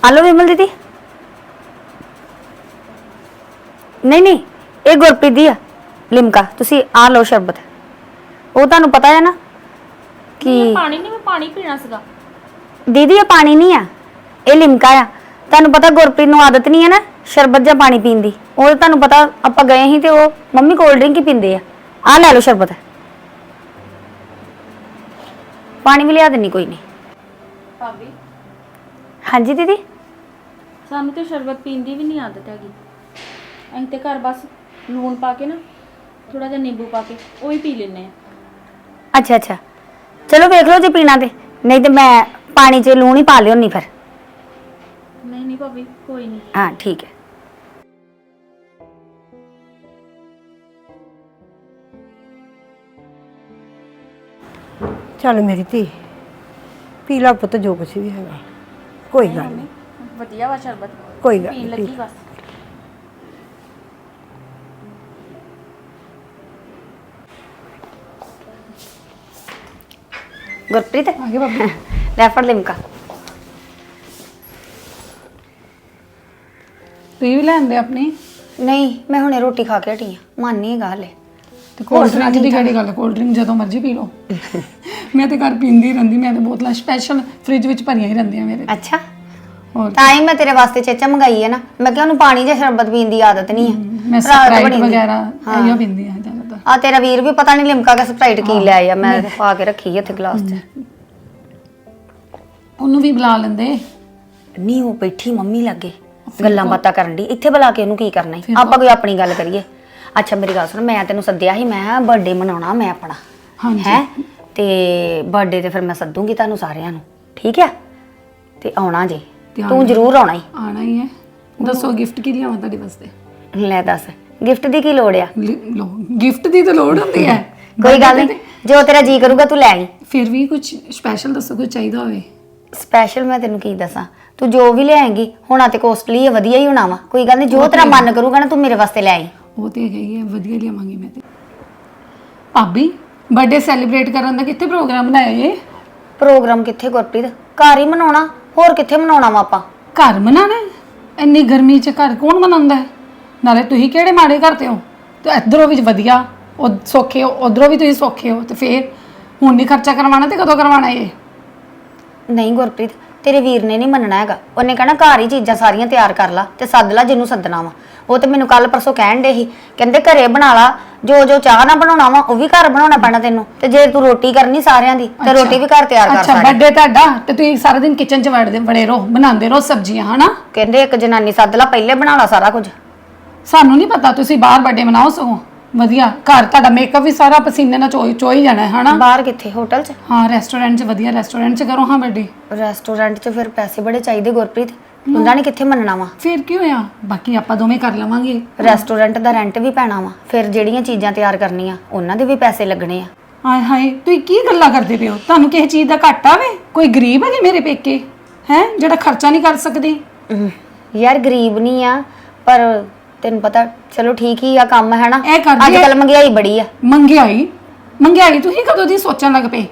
ਹਲੋ ਵਿਮਲ ਦੀਦੀ ਨਹੀਂ ਨਹੀਂ ਇਹ ਗੁਰਪ੍ਰੀਤ ਦੀ ਆ ਲਿਮਕਾ ਤੁਸੀਂ ਆ ਲਓ ਸ਼ਰਬਤ। ਉਹ ਤੁਹਾਨੂੰ ਪਤਾ ਹੈ ਨਾ ਕਿ ਪਾਣੀ ਨਹੀਂ ਮੈਂ ਪਾਣੀ ਪੀਣਾ ਸੀਗਾ। ਦੀਦੀ ਇਹ ਪਾਣੀ ਨਹੀਂ ਆ ਇਹ ਲਿਮਕਾ ਆ। ਤੁਹਾਨੂੰ ਪਤਾ ਗੁਰਪ੍ਰੀਤ ਨੂੰ ਆਦਤ ਨਹੀਂ ਹੈ ਨਾ ਸ਼ਰਬਤ ਜਾਂ ਪਾਣੀ ਪੀਣ ਦੀ। ਉਹ ਤੁਹਾਨੂੰ ਪਤਾ ਆਪਾਂ ਗਏ ਸੀ ਤੇ ਉਹ ਮੰਮੀ ਕੋਲਡ ਡਰਿੰਕ ਹੀ ਪੀਂਦੇ ਆ। ਆ ਲੈ ਲਓ ਸ਼ਰਬਤ। ਪਾਣੀ ਵੀ ਲਿਆ ਦੇਣੀ ਕੋਈ ਨਹੀਂ। ਭਾਬੀ ਹਾਂਜੀ ਦੀਦੀ? ਸਾਨੂੰ ਤੇ ਸ਼ਰਬਤ ਪੀਣ ਦੀ ਵੀ ਨਹੀਂ ਆਦਤ ਹੈਗੀ। ਅਸੀਂ ਤੇ ਘਰ ਬਸ ਲੂਣ ਪਾ ਕੇ ਨਾ ਥੋੜਾ ਜਿਹਾ ਨਿੰਬੂ ਪਾ ਕੇ ਉਹ ਹੀ ਪੀ ਲੈਨੇ ਆ ਅੱਛਾ ਅੱਛਾ। ਚਲੋ ਵੇਖ ਲਓ ਜੇ ਪੀਣਾ ਤੇ। ਨਹੀਂ ਤੇ ਮੈਂ ਪਾਣੀ 'ਚ ਲੂਣ ਹੀ ਪਾ ਲਿਓ ਨਹੀਂ ਫਿਰ। ਨਹੀਂ ਨਹੀਂ ਭਾਬੀ ਕੋਈ ਨਹੀਂ ਹਾਂ ਠੀਕ ਹੈ। ਚੱਲ ਮੇਰੀ ਧੀ ਪੀ ਲਾ ਪੁੱਤ ਜੋ ਕੁਛ ਵੀ ਹੈਗਾ। ਕੋਈ ਗੱਲ ਨਹੀਂ। ਵਧੀਆ ਵਾ ਸ਼ਰਬਤ। ਕੋਈ ਗੱਲ ਪੀਣ ਨਹੀਂ ਲੱਗੀ ਬਸ। ਗੁਰਪ੍ਰੀਤ ਆਗੇ ਭਾਬੀ। ਲੈ ਫੜ ਲਿਮਕਾ। ਤੁਸੀਂ ਵੀ ਲੈਂਦੇ ਆਪਣੀ? ਨਹੀਂ ਮੈਂ ਹੁਣੇ ਰੋਟੀ ਖਾ ਕੇ ਹਟੀ ਆ ਮਨ ਨਹੀਂ ਹੈਗਾ ਹਲੇ। ਤੇ ਕੋਲਡ ਡਰਿੰਕ ਦੀ ਕਿਹੜੀ ਗੱਲ ਕੋਲਡ ਡਰਿੰਕ ਜਦੋਂ ਮਰਜ਼ੀ ਪੀ ਲਓ। ਮੈਂ ਤੇ ਘਰ ਪੀਂਦੀ ਰਹਿੰਦੀ ਮੈਂ ਤੇ ਬੋਤਲਾਂ ਸਪੈਸ਼ਲ ਫ੍ਰਿਜ ਵਿੱਚ ਭਰੀਆਂ ਹੀ ਰਹਿੰਦੀਆਂ ਮੇਰੇ ਅੱਛਾ। ਹੋਰ ਤਾਂ ਹੀ ਮੈਂ ਤੇਰੇ ਵਾਸਤੇ ਚੇਚਾ ਮੰਗਾਈ ਹੈ ਨਾ। ਮੈਂ ਕਿਹਾ ਉਹਨੂੰ ਪਾਣੀ ਜਾਂ ਸ਼ਰਬਤ ਪੀਣ ਦੀ ਆਦਤ ਨਹੀਂ ਹੈ। ਮੈਂ ਸਪਰਾਈਟ। ਵਗੈਰਾ ਇਹੋ ਪੀਂਦੀ ਹਾਂ ਜ਼ਿਆਦਾਤਰ। ਆ ਤੇਰਾ ਵੀਰ ਵੀ ਪਤਾ ਨਹੀਂ ਲਿਮਕਾ ਕੇ ਸਪਰਾਈਟ ਕੀ ਲੈ ਆਇਆ। ਮੈਂ ਪਾ ਕੇ ਰੱਖੀ ਹੈ ਇੱਥੇ ਗਲਾਸ 'ਚ। ਉਹਨੂੰ ਵੀ ਬੁਲਾ ਲੈਂਦੇ। ਨਹੀਂ ਉਹ ਬੈਠੀ ਮੰਮੀ ਲੱਗੇ। ਗੱਲਾਂ ਬਾਤਾਂ ਕਰਨ ਦੀ ਇੱਥੇ ਬੁਲਾ ਕੇ ਉਹਨੂੰ ਕੀ ਕਰਨਾ ਈ? ਆਪਾਂ ਕੋਈ ਆਪਣੀ ਗੱਲ ਕਰੀਏ। ਅੱਛਾ ਮੇਰੀ ਗੱਲ ਸੁਣ। ਮੈਂ ਤੈਨੂੰ ਸੱਦਿਆ ਸੀ ਮੈਂ ਬਰਥਡੇ ਮਨਾਉਣਾ ਮੈਂ ਆਪਣਾ। ਹਾਂਜੀ। ਹੈ? ਤੇ ਬਰਥਡੇ ਤੇ ਫਿਰ ਮੈਂ ਸੱਦੂਗੀ ਤੁਹਾਨੂੰ ਸਾਰਿਆਂ ਨੂੰ। ਠੀਕ ਆ? ਤੇ ਆਉਣਾ ਜੇ। ਤੇ ਜ਼ਰੂਰ ਆਉਣਾ ਈ ਆਣਾ ਹੀ ਹੈ ਦੱਸੋ ਗਿਫਟ ਕੀ ਲਿਆਵਾਂ ਤੁਹਾਡੇ ਵਾਸਤੇ? ਲੈ ਦੱਸ ਗਿਫਟ ਦੀ ਕੀ ਲੋੜ ਆ? ਲਿ- ਗਿਫਟ ਦੀ ਤਾਂ ਲੋੜ ਹੁੰਦੀ ਹੈ [laughs] ਕੋਈ ਗੱਲ ਨਹੀਂ ਜੋ ਤੇਰਾ ਜੀ ਕਰੂਗਾ ਤੂੰ ਲੈ ਆਈ। ਫਿਰ ਵੀ ਕੁਝ ਸਪੈਸ਼ਲ ਦੱਸੋ ਕੁਝ ਚਾਹੀਦਾ ਹੋਵੇ? ਸਪੈਸ਼ਲ ਮੈਂ ਤੈਨੂੰ ਕੀ ਦੱਸਾਂ? ਤੂੰ ਜੋ ਵੀ ਲਿਆਏਂਗੀ ਹੋਣਾ ਤੇ ਕੋਸਟਲੀ ਹੈ ਵਧੀਆ ਹੀ ਹੋਣਾ ਵਾ। ਕੋਈ ਗੱਲ ਨਹੀਂ ਜੋ ਤੇਰਾ ਮਨ ਕਰੂਗਾ ਨਾ ਤੂੰ ਮੇਰੇ ਵਾਸਤੇ ਲੈ ਆਈ। ਉਹ ਤੇ ਹੈਗਾ ਹੀ ਹੈ ਵਧੀਆ ਲਿਆਵਾਂਗੀ ਮੈਂ ਤੇ। ਭਾਬੀ ਬਰਥਡੇ ਸੈਲੀਬ੍ਰੇਟ ਕਰਨ ਦਾ ਕਿੱਥੇ ਪ੍ਰੋਗਰਾਮ ਬਣਾਇਆ ਏ ਪ੍ਰੋਗਰਾਮ ਕਿੱਥੇ ਗੁਰਪ੍ਰੀਤ? ਘਰ ਹੀ ਮਨਾਉਣਾ। ਹੋਰ ਕਿੱਥੇ ਮਨਾਉਣਾ ਵਾ ਆਪਾਂ? ਘਰ ਮਨਾਣਾ? ਹੈ? ਇੰਨੀ ਗਰਮੀ 'ਚ ਘਰ ਕੌਣ ਮਨਾਉਂਦਾ ਹੈ? ਨਾਲੇ ਤੁਸੀਂ ਕਿਹੜੇ ਮਾੜੇ ਘਰ ਤੇ ਹੋ? ਤੇ ਇਧਰੋਂ ਵੀ ਵਧੀਆ। ਉਹ ਸੌਖੇ ਹੋ ਉਧਰੋਂ ਵੀ ਤੁਸੀਂ ਸੌਖੇ ਹੋ। ਤੇ ਫੇਰ ਹੁਣ ਨਹੀਂ ਖਰਚਾ ਕਰਵਾਉਣਾ ਤੇ ਕਦੋਂ ਕਰਵਾਉਣਾ ਇਹ? ਨਹੀਂ ਗੁਰਪ੍ਰੀਤ ਤੇਰੇ ਵੀਰ ਨੇ ਨਹੀਂ ਮੰਨਣਾ ਹੈਗਾ। ਉਹਨੇ ਕਹਿਣਾ ਘਰ ਹੀ ਚੀਜ਼ਾਂ ਸਾਰੀਆਂ ਤਿਆਰ ਕਰ ਲਾ ਤੇ ਸੱਦ ਲਾ ਜਿਹਨੂੰ ਸੱਦਣਾ ਵਾ। ਉਹ ਤੇ ਮੈਨੂੰ ਕੱਲ ਪਰਸੋਂ ਕਹਿਣ ਦੇ ਸੀ। ਕਹਿੰਦੇ ਘਰੇ ਬਣਾ ਲਾ ਜੋ ਜੋ ਚਾਹ ਨਾ ਬਣਾਉਣਾ ਵਾ ਉਹ ਵੀ ਘਰ ਬਣਾਉਣਾ ਪੈਣਾ ਤੈਨੂੰ। ਤੇ ਜੇ ਤੂੰ ਰੋਟੀ ਕਰਨੀ ਸਾਰਿਆਂ ਦੀ ਤੇ ਰੋਟੀ ਵੀ ਘਰ ਤਿਆਰ ਕਰ ਅੱਛਾ ਬਰਥਡੇ ਤੁਹਾਡਾ ਤੇ ਤੁਸੀਂ ਸਾਰਾ ਦਿਨ ਕਿਚਨ 'ਚ ਵੜਦੇ ਬੜੇ ਰਹੋ ਬਣਾਉਂਦੇ ਰਹੋ ਸਬਜ਼ੀਆਂ ਹਨਾ? ਕਹਿੰਦੇ ਇੱਕ ਜਨਾਨੀ ਸੱਦ ਲਾ ਪਹਿਲੇ ਬਣਾ ਲਾ ਸਾਰਾ ਕੁਝ। ਸਾਨੂੰ ਨਹੀਂ ਪਤਾ ਤੁਸੀਂ ਬਾਹਰ ਬਰਥਡੇ ਮਨਾਓ ਸਗੋਂ। ਵਧੀਆ ਘਰ ਤੁਹਾਡਾ ਮੇਕਅਪ ਵੀ ਸਾਰਾ ਪਸੀਨੇ ਨਾਲ ਚੋਈ ਚੋਈ ਜਾਣਾ ਹੈ ਹਨਾ? ਬਾਹਰ ਕਿੱਥੇ? ਹੋਟਲ 'ਚ? ਹਾਂ ਰੈਸਟੋਰੈਂਟ 'ਚ ਵਧੀਆ ਰੈਸਟੋਰੈਂਟ 'ਚ ਕਰੋ ਹਾਂ ਬਰਥਡੇ ਰੈਸਟੋਰੈਂਟ 'ਚ ਫਿਰ ਪੈਸੇ ਬੜੇ ਚਾਹੀਦੇ ਗੁਰਪ੍ਰੀਤ। ਉਹਨਾਂ ਨੇ ਕਿੱਥੇ ਮੰਨਣਾ ਵਾ? ਫਿਰ ਕੀ ਹੋਇਆ? ਬਾਕੀ ਆਪਾਂ ਦੋਵੇਂ ਕਰ ਲਵਾਂਗੇ। ਰੈਸਟੋਰੈਂਟ ਦਾ ਰੈਂਟ ਵੀ ਪੈਣਾ ਵਾ। ਫਿਰ ਜਿਹੜੀਆਂ ਚੀਜ਼ਾਂ ਤਿਆਰ ਕਰਨੀਆਂ ਉਹਨਾਂ ਦੇ ਵੀ ਪੈਸੇ ਲੱਗਣੇ ਆ। ਹਾਏ ਹਾਏ ਤੁਸੀਂ ਕੀ ਗੱਲਾਂ ਕਰਦੇ ਪਿਓ ਤੁਹਾਨੂੰ ਕਿਸੇ ਚੀਜ਼ ਦਾ ਘਾਟਾ ਵੇ? ਕੋਈ ਗਰੀਬ ਹੈਗੇ ਮੇਰੇ ਪੇਕੇ? ਹੈ? ਜਿਹੜਾ ਖਰਚਾ ਨਹੀਂ ਕਰ ਸਕਦੀ। ਅਮ, ਯਾਰ ਗਰੀਬ ਨਹੀਂ ਆ ਪਰ ਤੈਨੂੰ ਪਤਾ ਚਲੋ ਠੀਕ ਹੀ ਆ ਕੰਮ ਹੈ ਨਾ? ਇਹ ਕਰਦੀ ਅੱਜ ਆ। ਕੱਲ ਮਹਿੰਗਾਈ ਬੜੀ ਆ। ਮੰਗਿਆਈ ਮੰਗਿਆਈ ਤੁਸੀਂ ਕਦੋਂ ਦੀ ਸੋਚਣ ਲੱਗ ਪਏ?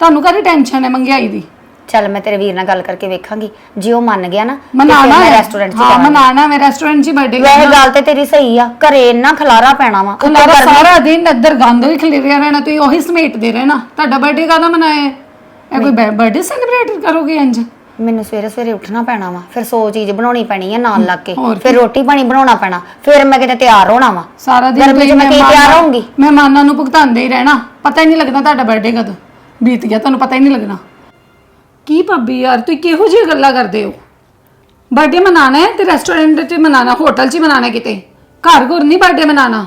ਤੁਹਾਨੂੰ ਕਾਹਦੀ ਟੈਨਸ਼ਨ ਹੈ ਮੰਗਿਆਈ ਦੀ? ਚੱਲ ਮੈਂ ਤੇਰੇ ਵੀਰ ਨਾਲ ਗੱਲ ਕਰਕੇ ਵੇਖਾਂਗੀ। ਜੇ ਉਹ ਮੰਨ ਗਿਆ ਨਾ ਤੇ ਮਨਾਣਾ ਮੈਂ ਹੈ। ਰੈਸਟੋਰੈਂਟ 'ਚ ਹਾਂ ਕਰਾਂਗੀ ਮਨਾਣਾ ਮੈਂ ਰੈਸਟੋਰੈਂਟ 'ਚ ਬਰਥਡੇ ਵੈਸੇ ਗੱਲ ਤੇ ਤੇਰੀ ਸਹੀ ਆ ਘਰੇ ਇੰਨਾ ਖਲਾਰਾ ਪੈਣਾ ਵਾ ਉੱਤੋਂ ਖਲਾਰਾ ਗਰਮੀ- ਸਾਰਾ ਦਿਨ ਇੱਧਰ ਗੰਦ ਹੀ ਖਿਲਰਿਆ ਰਹਿਣਾ ਤੁਸੀਂ ਉਹੀ ਸਮੇਟਦੇ ਰਹਿਣਾ। ਤੁਹਾਡਾ ਬਰਥਡੇ ਕਾਹਦਾ ਮਨਾਇਆ ਹੈ? ਇਹ ਕੋਈ ਬਰਥਡੇ ਸੈਲੀਬ੍ਰੇਟ ਕਰੋਗੇ ਇੰਜ ਮੈਨੂੰ ਸਵੇਰੇ ਸਵੇਰੇ ਉੱਠਣਾ ਪੈਣਾ ਵਾ ਫਿਰ ਸੌ ਚੀਜ਼ ਬਣਾਉਣੀ ਪੈਣੀ ਆ ਨਾਲ ਲੱਗ ਕੇ। ਹੋਰ ਫਿਰ ਰੋਟੀ ਪਾਣੀ ਬਣਾਉਣਾ ਪੈਣਾ ਫਿਰ ਮੈਂ ਕਿਤੇ ਤਿਆਰ ਹੋਣਾ ਵਾ। ਸਾਰਾ ਦਿਨ ਗਰਮੀ 'ਚ ਤੁਸੀਂ ਮੈਂ ਕੀ ਤਿਆਰ ਹੋਊਂਗੀ? ਮਹਿਮਾਨਾਂ ਨੂੰ ਭੁਗਤਾਉਂਦੇ ਹੀ ਰਹਿਣਾ। ਪਤਾ ਹੀ ਨਹੀਂ ਲੱਗਦਾ ਤੁਹਾਡਾ ਬਰਥਡੇ ਕਦੋਂ ਬੀਤ ਗਿਆ ਤੁਹਾਨੂੰ ਪਤਾ ਹੀ ਨਹੀਂ ਲੱਗਣਾ। ਕੀ ਭਾਬੀ ਯਾਰ ਤੁਸੀਂ ਕਿਹੋ ਜਿਹੀ ਗੱਲਾਂ ਕਰਦੇ ਹੋ? ਬਰਥਡੇ ਮਨਾਣਾ ਹੈ ਤੇ ਰੈਸਟੋਰੈਂਟ 'ਚ ਮਨਾਣਾ ਹੋਟਲ 'ਚ ਹੀ ਮਨਾਣਾ ਕਿਤੇ? ਘਰ ਘਰ ਨਹੀਂ ਬਰਥਡੇ ਮਨਾਣਾ?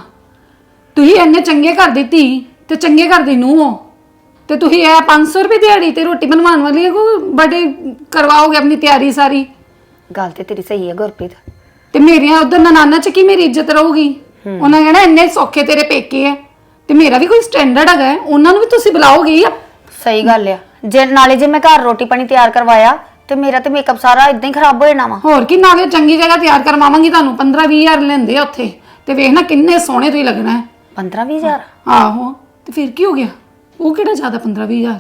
ਤੁਸੀਂ ਇੰਨੇ ਚੰਗੇ ਘਰ ਦੀ ਧੀ ਤੇ ਚੰਗੇ ਘਰ ਦੀ ਨੂੰਹ ਹੋ। ਤੇ ਤੁਸੀਂ ਇਹ 500 ਰੁਪਏ ਦਿਹਾੜੀ ਤੇ ਰੋਟੀ ਬਣਵਾਉਣ ਵਾਲੀ ਕੋ ਬਰਥਡੇ ਕਰਵਾਓਗੇ ਆਪਣੀ ਤਿਆਰੀ ਸਾਰੀ? ਗੱਲ ਤੇ ਤੇਰੀ ਸਹੀ ਹੈ ਗੁਰਪ੍ਰੀਤ। ਤੇ ਮੇਰੀਆਂ ਉਧਰ ਨਨਾਨਾ 'ਚ ਕੀ ਮੇਰੀ ਇੱਜ਼ਤ ਰਹੂਗੀ? ਉਹਨਾਂ ਕਹਿਣਾ ਇੰਨੇ ਸੌਖੇ ਤੇਰੇ ਪੇਕੇ ਹੈ। ਤੇ ਮੇਰਾ ਵੀ ਕੋਈ ਸਟੈਂਡਰਡ ਹੈਗਾ ਹੈ, ਉਹਨਾਂ ਨੂੰ ਵੀ ਤੁਸੀਂ ਬੁਲਾਓਗੇ ਹੀ ਆ। ਸਹੀ ਗੱਲ ਆ। ਜੇ ਨਾਲੇ ਜੇ ਮੈਂ ਘਰ ਰੋਟੀ ਪਾਣੀ ਤਿਆਰ ਕਰਵਾਇਆ ਤੇ ਮੇਰਾ ਤੇ ਮੇਕਅਪ ਸਾਰਾ ਇਦਾਂ ਹੀ ਖਰਾਬ ਹੋ ਜਾਣਾ ਵਾ। ਹੋਰ ਕੀ ਨਾਲੇ ਚੰਗੀ ਜਗ੍ਹਾ ਤਿਆਰ ਕਰਵਾਵਾਂਗੀ ਤੁਹਾਨੂੰ 15 20000 ਲੈਂਦੇ ਆ ਉੱਥੇ। ਤੇ ਵੇਖਣਾ ਕਿੰਨੇ ਸੋਹਣੇ ਤੁਸੀਂ ਲੱਗਣਾ ਹੈ। 15 20000 ਆਹੋ ਤੇ ਫਿਰ ਕੀ ਹੋ ਗਿਆ? ਉਹ ਕਿਹੜਾ ਜ਼ਿਆਦਾ 15 20000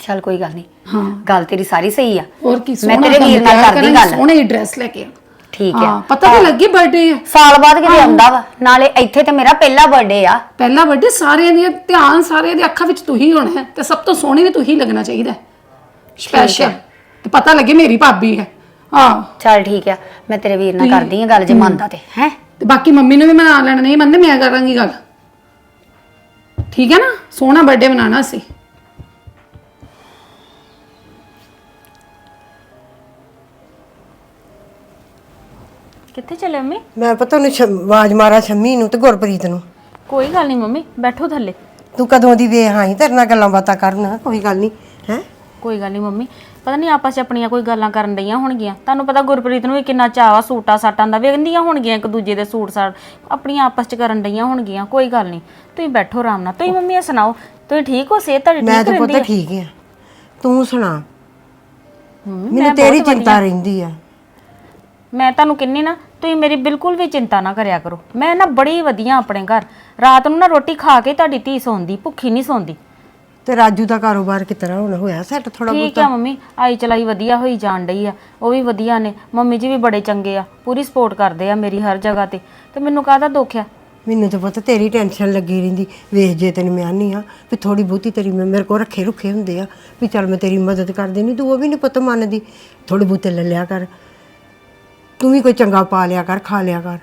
ਚੱਲ ਕੋਈ ਗੱਲ ਨਹੀਂ। ਹਾਂ। ਗੱਲ ਤੇਰੀ ਸਾਰੀ ਸਹੀ ਆ। ਹੋਰ ਕੀ ਮੈਂ ਸੋਹਣਾ ਤੇਰੇ ਵੀਰ ਨਾਲ ਤਿਆਰ ਕਰਦੀ ਕਰਾਂਗੀ, ਗੱਲ। ਸੋਹਣੀ ਡਰੈਸ ਲੈ ਕੇ ਆ। ਠੀਕ ਹਾਂ ਆ ਪਤਾ ਤਾਂ ਲੱਗੀ ਬਰਥਡੇ ਹੈ ਸਾਲ ਬਾਅਦ ਕਿਤੇ ਆਉਂਦਾ ਵਾ। ਨਾਲੇ ਇੱਥੇ ਤੇ ਮੇਰਾ ਪਹਿਲਾ ਬਰਥਡੇ ਆ। ਪਹਿਲਾ ਬਰਥਡੇ ਸਾਰਿਆਂ ਦੀ ਧਿਆਨ ਸਾਰਿਆਂ ਦੀ ਅੱਖਾਂ ਵਿੱਚ ਤੂੰ ਹੀ ਹੋਣਾ ਹੈ ਤੇ ਸਭ ਤੋਂ ਸੋਹਣੀ ਵੀ ਤੂੰ ਹੀ ਲੱਗਣਾ ਚਾਹੀਦਾ ਹੈ। ਸਪੈਸ਼ਲ ਤੇ ਪਤਾ ਲੱਗੇ ਮੇਰੀ ਭਾਬੀ ਹੈ। ਹਾਂ। ਚੱਲ ਠੀਕ ਆ। ਮੈਂ ਤੇਰੇ ਵੀਰ ਨਾਲ ਕਰਦੀ ਆ ਗੱਲ ਜੇ ਮੰਨਦਾ ਤੇ ਹੈ? ਤੇ ਬਾਕੀ ਮੰਮੀ ਨੂੰ ਵੀ ਮਨਾ ਲੈਣਾ ਨਹੀਂ ਮੰਨਦੇ ਮੈਂ ਕਰਾਂਗੀ ਗੱਲ। ਠੀਕ ਹੈ ਨਾ? ਸੋਹਣਾ ਬਰਥਡੇ ਮਨਾਣਾ ਸੀ ਕਿੱਥੇ ਚੱਲੇ ਮੰਮੀ? ਮੈਂ ਪਤਾ ਉਹਨੂੰ ਆਵਾਜ਼ ਮਾਰਾ ਸ਼ੰਮੀ ਨੂੰ ਤੇ ਗੁਰਪ੍ਰੀਤ ਨੂੰ। ਕੋਈ ਗੱਲ ਨਹੀਂ ਮੰਮੀ ਬੈਠੋ ਥੱਲੇ। ਤੂੰ ਕਦੋਂ ਦੀ ਵੇਖ ਆਈ ਤੇਰੇ ਨਾਲ ਗੱਲਾਂ ਬਾਤਾਂ ਕਰਨ ਕੋਈ ਗੱਲ ਨਹੀਂ ਹੈ? ਕੋਈ ਗੱਲ ਨਹੀਂ ਮੰਮੀ ਪਤਾ ਨਹੀਂ ਆਪਸ ਚ ਆਪਣੀਆਂ ਕੋਈ ਗੱਲਾਂ ਕਰਨ ਡਈਆਂ ਹੋਣਗੀਆਂ। ਤੁਹਾਨੂੰ ਪਤਾ ਗੁਰਪ੍ਰੀਤ ਨੂੰ ਵੀ ਕਿੰਨਾ ਚਾਅ ਆ ਸੂਟਾਂ ਸਾਟਾਂ ਦਾ ਵੇਖਦੀਆਂ ਹੋਣਗੀਆਂ ਇੱਕ ਦੂਜੇ ਦੇ ਸੂਟ ਸਾਟ ਆਪਣੀਆਂ ਆਪਸ ਚ ਕਰਨ ਡਈਆਂ ਹੋਣਗੀਆਂ ਕੋਈ ਗੱਲ ਨਹੀਂ। ਤੁਸੀਂ ਬੈਠੋ ਆਰਾਮ ਨਾਲ ਤੁਸੀਂ ਮੰਮੀ ਇਹ ਸੁਣਾਓ ਤੁਸੀਂ ਠੀਕ ਹੋ ਸਿਹਤ ਤੁਹਾਡੀ ਮੈਂ ਠੀਕ ਤਾਂ ਰਹਿੰਦੀ ਪੁੱਤ ਠੀਕ ਆ। ਤੂੰ ਸੁਣਾ। ਮੰਮੀ, ਮੈਨੂੰ ਤੇਰੀ ਬਹੁਤ ਚਿੰਤਾ ਰਹਿੰਦੀ ਆ। ਮੈਂ ਤੁਹਾਨੂੰ ਕਿੰਨੀ ਨਾ ਤੁਸੀਂ ਮੇਰੀ ਬਿਲਕੁਲ ਵੀ ਚਿੰਤਾ ਨਾ ਕਰਿਆ ਕਰੋ। ਮੈਂ ਨਾ ਬੜੀ ਵਧੀਆ ਆਪਣੇ ਘਰ। ਰਾਤ ਨੂੰ ਨਾ ਰੋਟੀ ਖਾ ਕੇ ਤੁਹਾਡੀ ਧੀ ਸੌਂਦੀ ਭੁੱਖੀ ਨਹੀਂ ਸੌਂਦੀ। ਤੇ ਰਾਜੂ ਦਾ ਕਾਰੋਬਾਰ ਕਿਤਨਾ ਹੁਣ ਹੋਇਆ? ਸੈੱਟ ਥੋੜਾ ਠੀਕ ਆ ਮੰਮੀ ਆਈ ਚਲਾਈ ਵਧੀਆ ਹੋਈ ਜਾਣ ਡਈ ਆ। ਉਹ ਵੀ ਵਧੀਆ ਨੇ। ਮੰਮੀ ਜੀ ਵੀ ਬੜੇ ਚੰਗੇ ਆ। ਪੂਰੀ ਸਪੋਰਟ ਕਰਦੇ ਆ ਮੇਰੀ ਹਰ ਜਗ੍ਹਾ ਤੇ। ਤੇ ਮੈਨੂੰ ਕਾਹਦਾ ਦੁੱਖ ਆ? ਮੈਨੂੰ ਤਾਂ ਪਤਾ ਤੇਰੀ ਟੈਨਸ਼ਨ ਲੱਗੀ ਰਹਿੰਦੀ। ਵੇਖ ਜੇ ਤੈਨੂੰ ਮੈਂ ਆਨੀ ਆ ਵੀ ਥੋੜੀ ਬਹੁਤੀ ਤੇਰੀ ਮੈਂ ਮੇਰੇ ਕੋਲ ਰੱਖੇ ਰੁੱਖੇ ਹੁੰਦੇ ਆ। ਵੀ ਚੱਲ ਮੈਂ ਤੇਰੀ ਮਦਦ ਕਰ ਦੇਣੀ ਤੂੰ ਉਹ ਵੀ ਨਹੀਂ ਪੁੱਤ ਮੰਨਦੀ। ਥੋੜੇ ਬਹੁਤੇ ਲੈ ਲਿਆ ਕਰ। ਤੂੰ ਵੀ ਕੋਈ ਚੰਗਾ ਪਾ ਲਿਆ ਕਰ ਖਾ ਲਿਆ ਕਰ।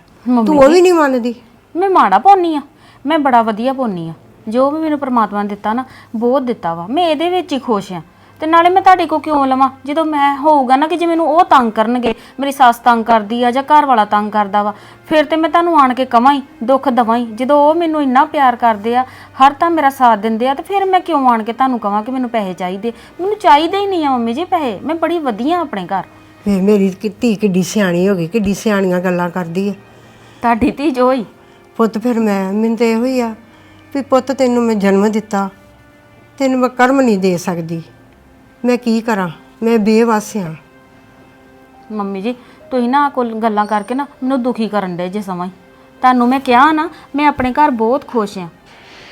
ਤੂੰ ਉਹ ਵੀ ਨਹੀਂ ਮੰਨਦੀ? ਮੈਂ ਮਾੜਾ ਪਾਉਣੀ ਆ। ਮੈਂ ਬੜਾ ਵਧੀਆ ਪਾਉਣੀ ਆ। ਜੋ ਵੀ ਮੈਨੂੰ ਪ੍ਰਮਾਤਮਾ ਨੇ ਦਿੱਤਾ ਨਾ ਬਹੁਤ ਦਿੱਤਾ ਵਾ। ਮੈਂ ਇਹਦੇ ਵਿੱਚ ਹੀ ਖੁਸ਼ ਆ। ਤੇ ਨਾਲੇ ਮੈਂ ਤੁਹਾਡੇ ਕੋ ਕਿਉਂ ਲਵਾਂ? ਜਦੋਂ ਮੈਂ ਹੋਊਗਾ ਨਾ ਕਿ ਜੇ ਮੈਨੂੰ ਉਹ ਤੰਗ ਕਰਨਗੇ ਮੇਰੀ ਸੱਸ ਤੰਗ ਕਰਦੀ ਆ ਜਾਂ ਘਰ ਵਾਲਾ ਤੰਗ ਕਰਦਾ ਵਾ ਫਿਰ ਤੇ ਮੈਂ ਤੁਹਾਨੂੰ ਆਣ ਕੇ ਕਵਾਂ ਹੀ ਦੁੱਖ ਦਵਾਂ ਹੀ। ਜਦੋਂ ਉਹ ਮੈਨੂੰ ਇੰਨਾ ਪਿਆਰ ਕਰਦੇ ਆ ਹਰ ਤਾਂ ਮੇਰਾ ਸਾਥ ਦਿੰਦੇ ਆ ਤੇ ਫਿਰ ਮੈਂ ਕਿਉਂ ਆਣ ਕੇ ਤੁਹਾਨੂੰ ਕਵਾਂ ਕਿ ਮੈਨੂੰ ਪੈਸੇ ਚਾਹੀਦੇ? ਮੈਨੂੰ ਚਾਹੀਦੇ ਹੀ ਨਹੀਂ ਆ ਮੰਮੀ ਜੀ ਪੈਸੇ। ਮੈਂ ਬੜੀ ਵਧੀਆ ਆਪਣੇ ਘਰ। ਵੇ ਮੇਰੀ ਕਿ- ਧੀ ਕਿੱਡੀ ਸਿਆਣੀ ਹੋ ਗਈ ਕਿੱਡੀ ਸਿਆਣੀਆਂ ਗੱਲਾਂ ਕਰਦੀ ਆ। ਤੁਹਾਡੀ ਧੀ ਜੋ ਹੋਈ ਪੁੱਤ ਫਿਰ ਮੈਂ ਮੈਨੂੰ ਤੇ ਇਹੋ ਹੀ ਆ ਵੀ ਪੁੱਤ ਤੈਨੂੰ ਮੈਂ ਜਨਮ ਦਿੱਤਾ ਤੈਨੂੰ ਮੈਂ ਕਰਮ ਨਹੀਂ ਦੇ ਸਕਦੀ। ਮੈਂ ਕੀ ਕਰਾਂ? ਮੈਂ ਬੇਵਸ ਆ। ਮੰਮੀ ਜੀ ਤੁਸੀਂ ਨਾ ਕੋਲ ਗੱਲਾਂ ਕਰਕੇ ਨਾ ਮੈਨੂੰ ਦੁਖੀ ਕਰਨ ਦੇ ਜੇ ਸਮਾਂ ਹੀ। ਤੁਹਾਨੂੰ ਮੈਂ ਕਿਹਾ ਨਾ ਮੈਂ ਆਪਣੇ ਘਰ ਬਹੁਤ ਖੁਸ਼ ਆ।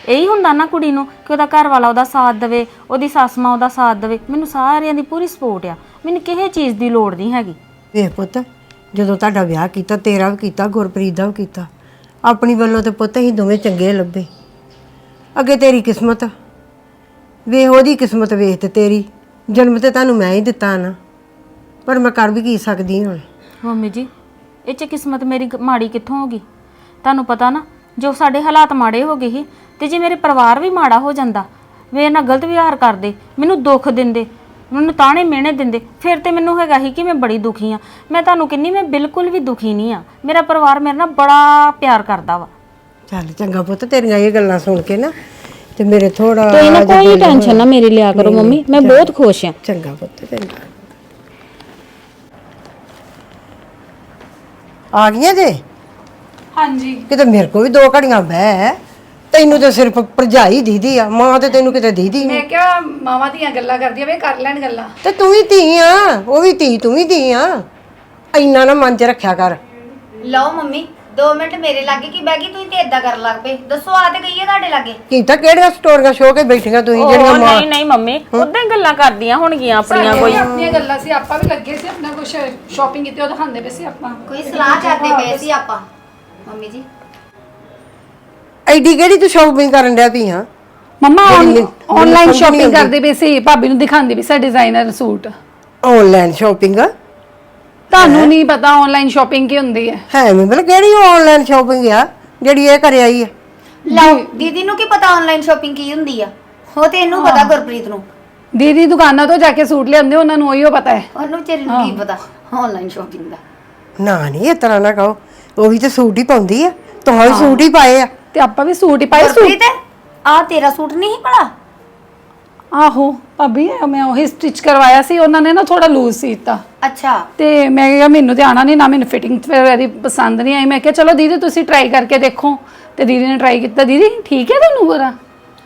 ਇਹੀ ਹੁੰਦਾ ਨਾ ਕੁੜੀ ਨੂੰ ਕਿ ਉਹਦਾ ਘਰ ਵਾਲਾ ਉਹਦਾ ਸਾਥ ਦੇਵੇ ਉਹਦੀ ਸੱਸ ਮਾਂ ਉਹਦਾ ਸਾਥ ਦੇਵੇ। ਮੈਨੂੰ ਸਾਰਿਆਂ ਦੀ ਪੂਰੀ ਸਪੋਰਟ ਆ। ਮੈਨੂੰ ਕਿਸੇ ਚੀਜ਼ ਦੀ ਲੋੜ ਨਹੀਂ ਹੈਗੀ। ਵੇਖ ਪੁੱਤ ਜਦੋਂ ਤੁਹਾਡਾ ਵਿਆਹ ਕੀਤਾ ਤੇਰਾ ਵੀ ਕੀਤਾ ਗੁਰਪ੍ਰੀਤ ਦਾ ਵੀ ਕੀਤਾ ਆਪਣੀ ਵੱਲੋਂ ਤੇ ਪੁੱਤ ਅਸੀਂ ਦੋਵੇਂ ਚੰਗੇ ਲੱਭੇ। ਅੱਗੇ ਤੇਰੀ ਕਿਸਮਤ ਵੇਖ ਉਹਦੀ ਕਿਸਮਤ ਵੇਖ ਤੇ ਤੇਰੀ ਜਨਮ ਤੇ ਤੁਹਾਨੂੰ ਮੈਂ ਹੀ ਦਿੱਤਾ ਨਾ ਪਰ ਮੈਂ ਕਰ ਵੀ ਕੀ ਸਕਦੀ ਹੁਣ? ਮੰਮੀ ਜੀ ਇਹ ਚ ਕਿਸਮਤ ਮੇਰੀ ਗ- ਮਾੜੀ ਕਿੱਥੋਂ ਹੋ ਗਈ? ਤੁਹਾਨੂੰ ਪਤਾ ਨਾ ਜੋ ਸਾਡੇ ਹਾਲਾਤ ਮਾੜੇ ਹੋ ਗਏ ਸੀ ਤੇ ਜੇ ਮੇਰੇ ਪਰਿਵਾਰ ਵੀ ਮਾੜਾ ਹੋ ਜਾਂਦਾ ਵੇ ਨਾ ਗਲਤ ਵਿਹਾਰ ਕਰਦੇ ਮੈਨੂੰ ਦੁੱਖ ਦਿੰਦੇ ਮੈਨੂੰ ਤਾਣੇ ਮਿਹਣੇ ਦਿੰਦੇ। ਫਿਰ ਤੇ ਮੈਨੂੰ ਹੈਗਾ ਸੀ ਕਿ ਮੈਂ ਬੜੀ ਦੁਖੀ ਆ। ਮੈਂ ਤੁਹਾਨੂੰ ਕਿੰਨੀ ਮੈਂ ਬਿਲਕੁਲ ਵੀ ਦੁਖੀ ਨਹੀਂ ਆ। ਮੇਰਾ ਪਰਿਵਾਰ ਮੇਰੇ ਨਾਲ ਬੜਾ ਪਿਆਰ ਕਰਦਾ ਵਾ। ਚੱਲ ਚੰਗਾ ਪੁੱਤ ਤੇਰੀਆਂ ਇਹ ਗੱਲਾਂ ਸੁਣ ਕੇ ਨਾ ਤੇ ਮੇਰੇ ਥੋੜਾ ਤੁਸੀਂ ਨਾ ਕੋਈ ਟੈਨਸ਼ਨ ਨਾ ਮੇਰੀ ਲਿਆ ਕਰੋ ਮੰਮੀ। ਮੈਂ ਬਹੁਤ ਖੁਸ਼ ਆ। ਚੰਗਾ ਪੁੱਤ ਚੰਗਾ। ਆ ਗਈਆਂ ਜੇ? ਹਾਂਜੀ। ਕਿਤੇ ਮੇਰੇ ਕੋ ਵੀ ਦੋ ਘੜੀਆਂ ਬਹਿ। ਤੈਨੂੰ ਤੇ ਸਿਰਫ ਭਰਜਾਈ ਦੀਦੀ ਆ ਮਾਂ ਤੇ ਤੈਨੂੰ ਕਿਤੇ ਦੀਦੀ ਨਹੀਂ। ਮੈਂ ਕਿਹਾ ਮਾਵਾਂ ਦੀਆਂ ਗੱਲਾਂ ਕਰਦੀਆਂ ਵੇ ਕਰ ਲੈਣ ਗੱਲਾਂ। ਤੇ ਤੂੰ ਵੀ ਧੀ ਆ ਉਹ ਵੀ ਧੀ ਤੂੰ ਵੀ ਧੀ ਆ। ਇੰਨਾ ਨਾ ਮਨ 'ਚ ਰੱਖਿਆ ਕਰ। ਲਓ ਮੰਮੀ 2 ਮਿੰਟ ਮੇਰੇ ਲਾਗੇ ਕੀ ਬਹਿ ਗਈ ਤੁਸੀਂ ਤੇ ਇਦਾਂ ਕਰਨ ਲੱਗ ਪਏ ਦੱਸੋ ਆ ਤੇ ਗਈ ਹੈ ਤੁਹਾਡੇ ਲਾਗੇ? ਕੀਤਾ ਕਿਹੜੀਆਂ ਸਟੋਰੀਆਂ ਸ਼ੋ ਕੇ ਬੈਠੀਆਂ ਤੁਸੀਂ ਜਿਹੜੀਆਂ ਉਹ ਮਾਂ ਨਹੀਂ ਨਹੀਂ ਮੰਮੀ ਉਦਾਂ ਹੀ ਗੱਲਾਂ ਕਰਦੀਆਂ ਹੋਣਗੀਆਂ ਆਪਣੀਆਂ ਕੋਈ। ਆਪਣੀਆਂ ਗੱਲਾਂ ਸੀ ਆਪਾਂ ਵੀ ਲੱਗੇ ਸੀ ਆਪਣਾ ਕੁਝ ਸ਼ਾਪਿੰਗ ਕੀਤੀ ਉਹ ਦਿਖਾਉਂਦੇ ਪਏ ਸੀ ਆਪਾਂ। ਕੋਈ ਸਲਾਹ ਕਰਦੇ ਪਏ ਸੀ ਆਪਾਂ? ਮੰਮੀ ਜੀ ਐਡੀ ਕਿਹੜੀ ਤੂੰ ਸ਼ੌਪਿੰਗ ਕਰਨ ਡਿਆ ਪਈ ਆ? ਮੰਮਾ ਮੈਨੂੰ- ਆਨਲਾਈਨ ਸਮਝ ਸ਼ਾਪਿੰਗ ਕਰਦੇ ਪਏ ਸੀ ਭਾਬੀ ਨੂੰ ਦਿਖਾਉਂਦੇ ਵੀ ਸੀ ਡਿਜ਼ਾਈਨਰ ਸੂਟ। ਆਨਲਾਈਨ ਸ਼ਾਪਿੰਗ ਤੁਹਾਨੂੰ ਨਹੀਂ ਪਤਾ ਆਨਲਾਈਨ ਸ਼ਾਪਿੰਗ ਕੀ ਹੁੰਦੀ ਹੈ। ਹੈ ਮੈਂ ਬਲ ਕਿਹੜੀ ਆਨਲਾਈਨ ਸ਼ਾਪਿੰਗ ਆ ਜਿਹੜੀ ਇਹ ਕਰ ਆਈ ਆ? ਲਓ ਦੀਦੀ ਨੂੰ ਕੀ ਪਤਾ ਆਨਲਾਈਨ ਸ਼ਾਪਿੰਗ ਕੀ ਹੁੰਦੀ ਆ? ਉਹ ਤੇ ਇਹਨੂੰ ਪਤਾ ਗੁਰਪ੍ਰੀਤ ਨੂੰ। ਦੀਦੀ ਦੁਕਾਨਾਂ ਤੋਂ ਜਾ ਕੇ ਸੂਟ ਲਿਆਉਂਦੇ ਉਹਨਾਂ ਨੂੰ ਉਹੀਓ ਪਤਾ ਹੈ। ਉਹਨੂੰ ਵਿਚਾਰੀ ਨੂੰ ਕੀ ਪਤਾ ਆਨਲਾਈਨ ਸ਼ਾਪਿੰਗ ਦਾ। ਨਾ ਨਹੀਂ ਇਸ ਤਰ੍ਹਾਂ ਨਾ ਕਹੋ। ਉਹ ਵੀ ਤੇ ਸੂਟ ਹੀ ਪਾਉਂਦੀ ਆ। ਤੂੰ ਸੂਟ ਹੀ ਪਾਏ ਆ। ਤੇ ਆਪਾਂ ਵੀ ਸੂਟ ਹੀ ਪਾਏ ਸੂਟ। ਆ ਤੇਰਾ ਸੂਟ ਨਹੀਂ ਸੀ ਭਲਾ? ਆਹੋ ਭਾਬੀ ਇਹ ਮੈਂ ਉਹੀ ਸਟਿਚ ਕਰਵਾਇਆ ਸੀ ਉਹਨਾਂ ਨੇ ਨਾ ਥੋੜਾ ਲੂਜ਼ ਸੀਤਾ ਅੱਛਾ। ਤੇ ਮੈਂ ਕਿਹਾ ਮੈਨੂੰ ਤੇ ਆਣਾ ਨਹੀਂ ਨਾ ਮੈਨੂੰ ਫਿਟਿੰਗ ਫਿਰ ਇਹਦੀ ਪਸੰਦ ਨਹੀਂ ਆਈ। ਮੈਂ ਕਿਹਾ ਚਲੋ ਦੀਦੀ ਤੁਸੀਂ ਟਰਾਈ ਕਰਕੇ ਦੇਖੋ। ਤੇ ਦੀਦੀ ਨੇ ਟਰਾਈ ਕੀਤਾ। ਦੀਦੀ ਠੀਕ ਹੈ ਤੁਹਾਨੂੰ ਬੁਰਾ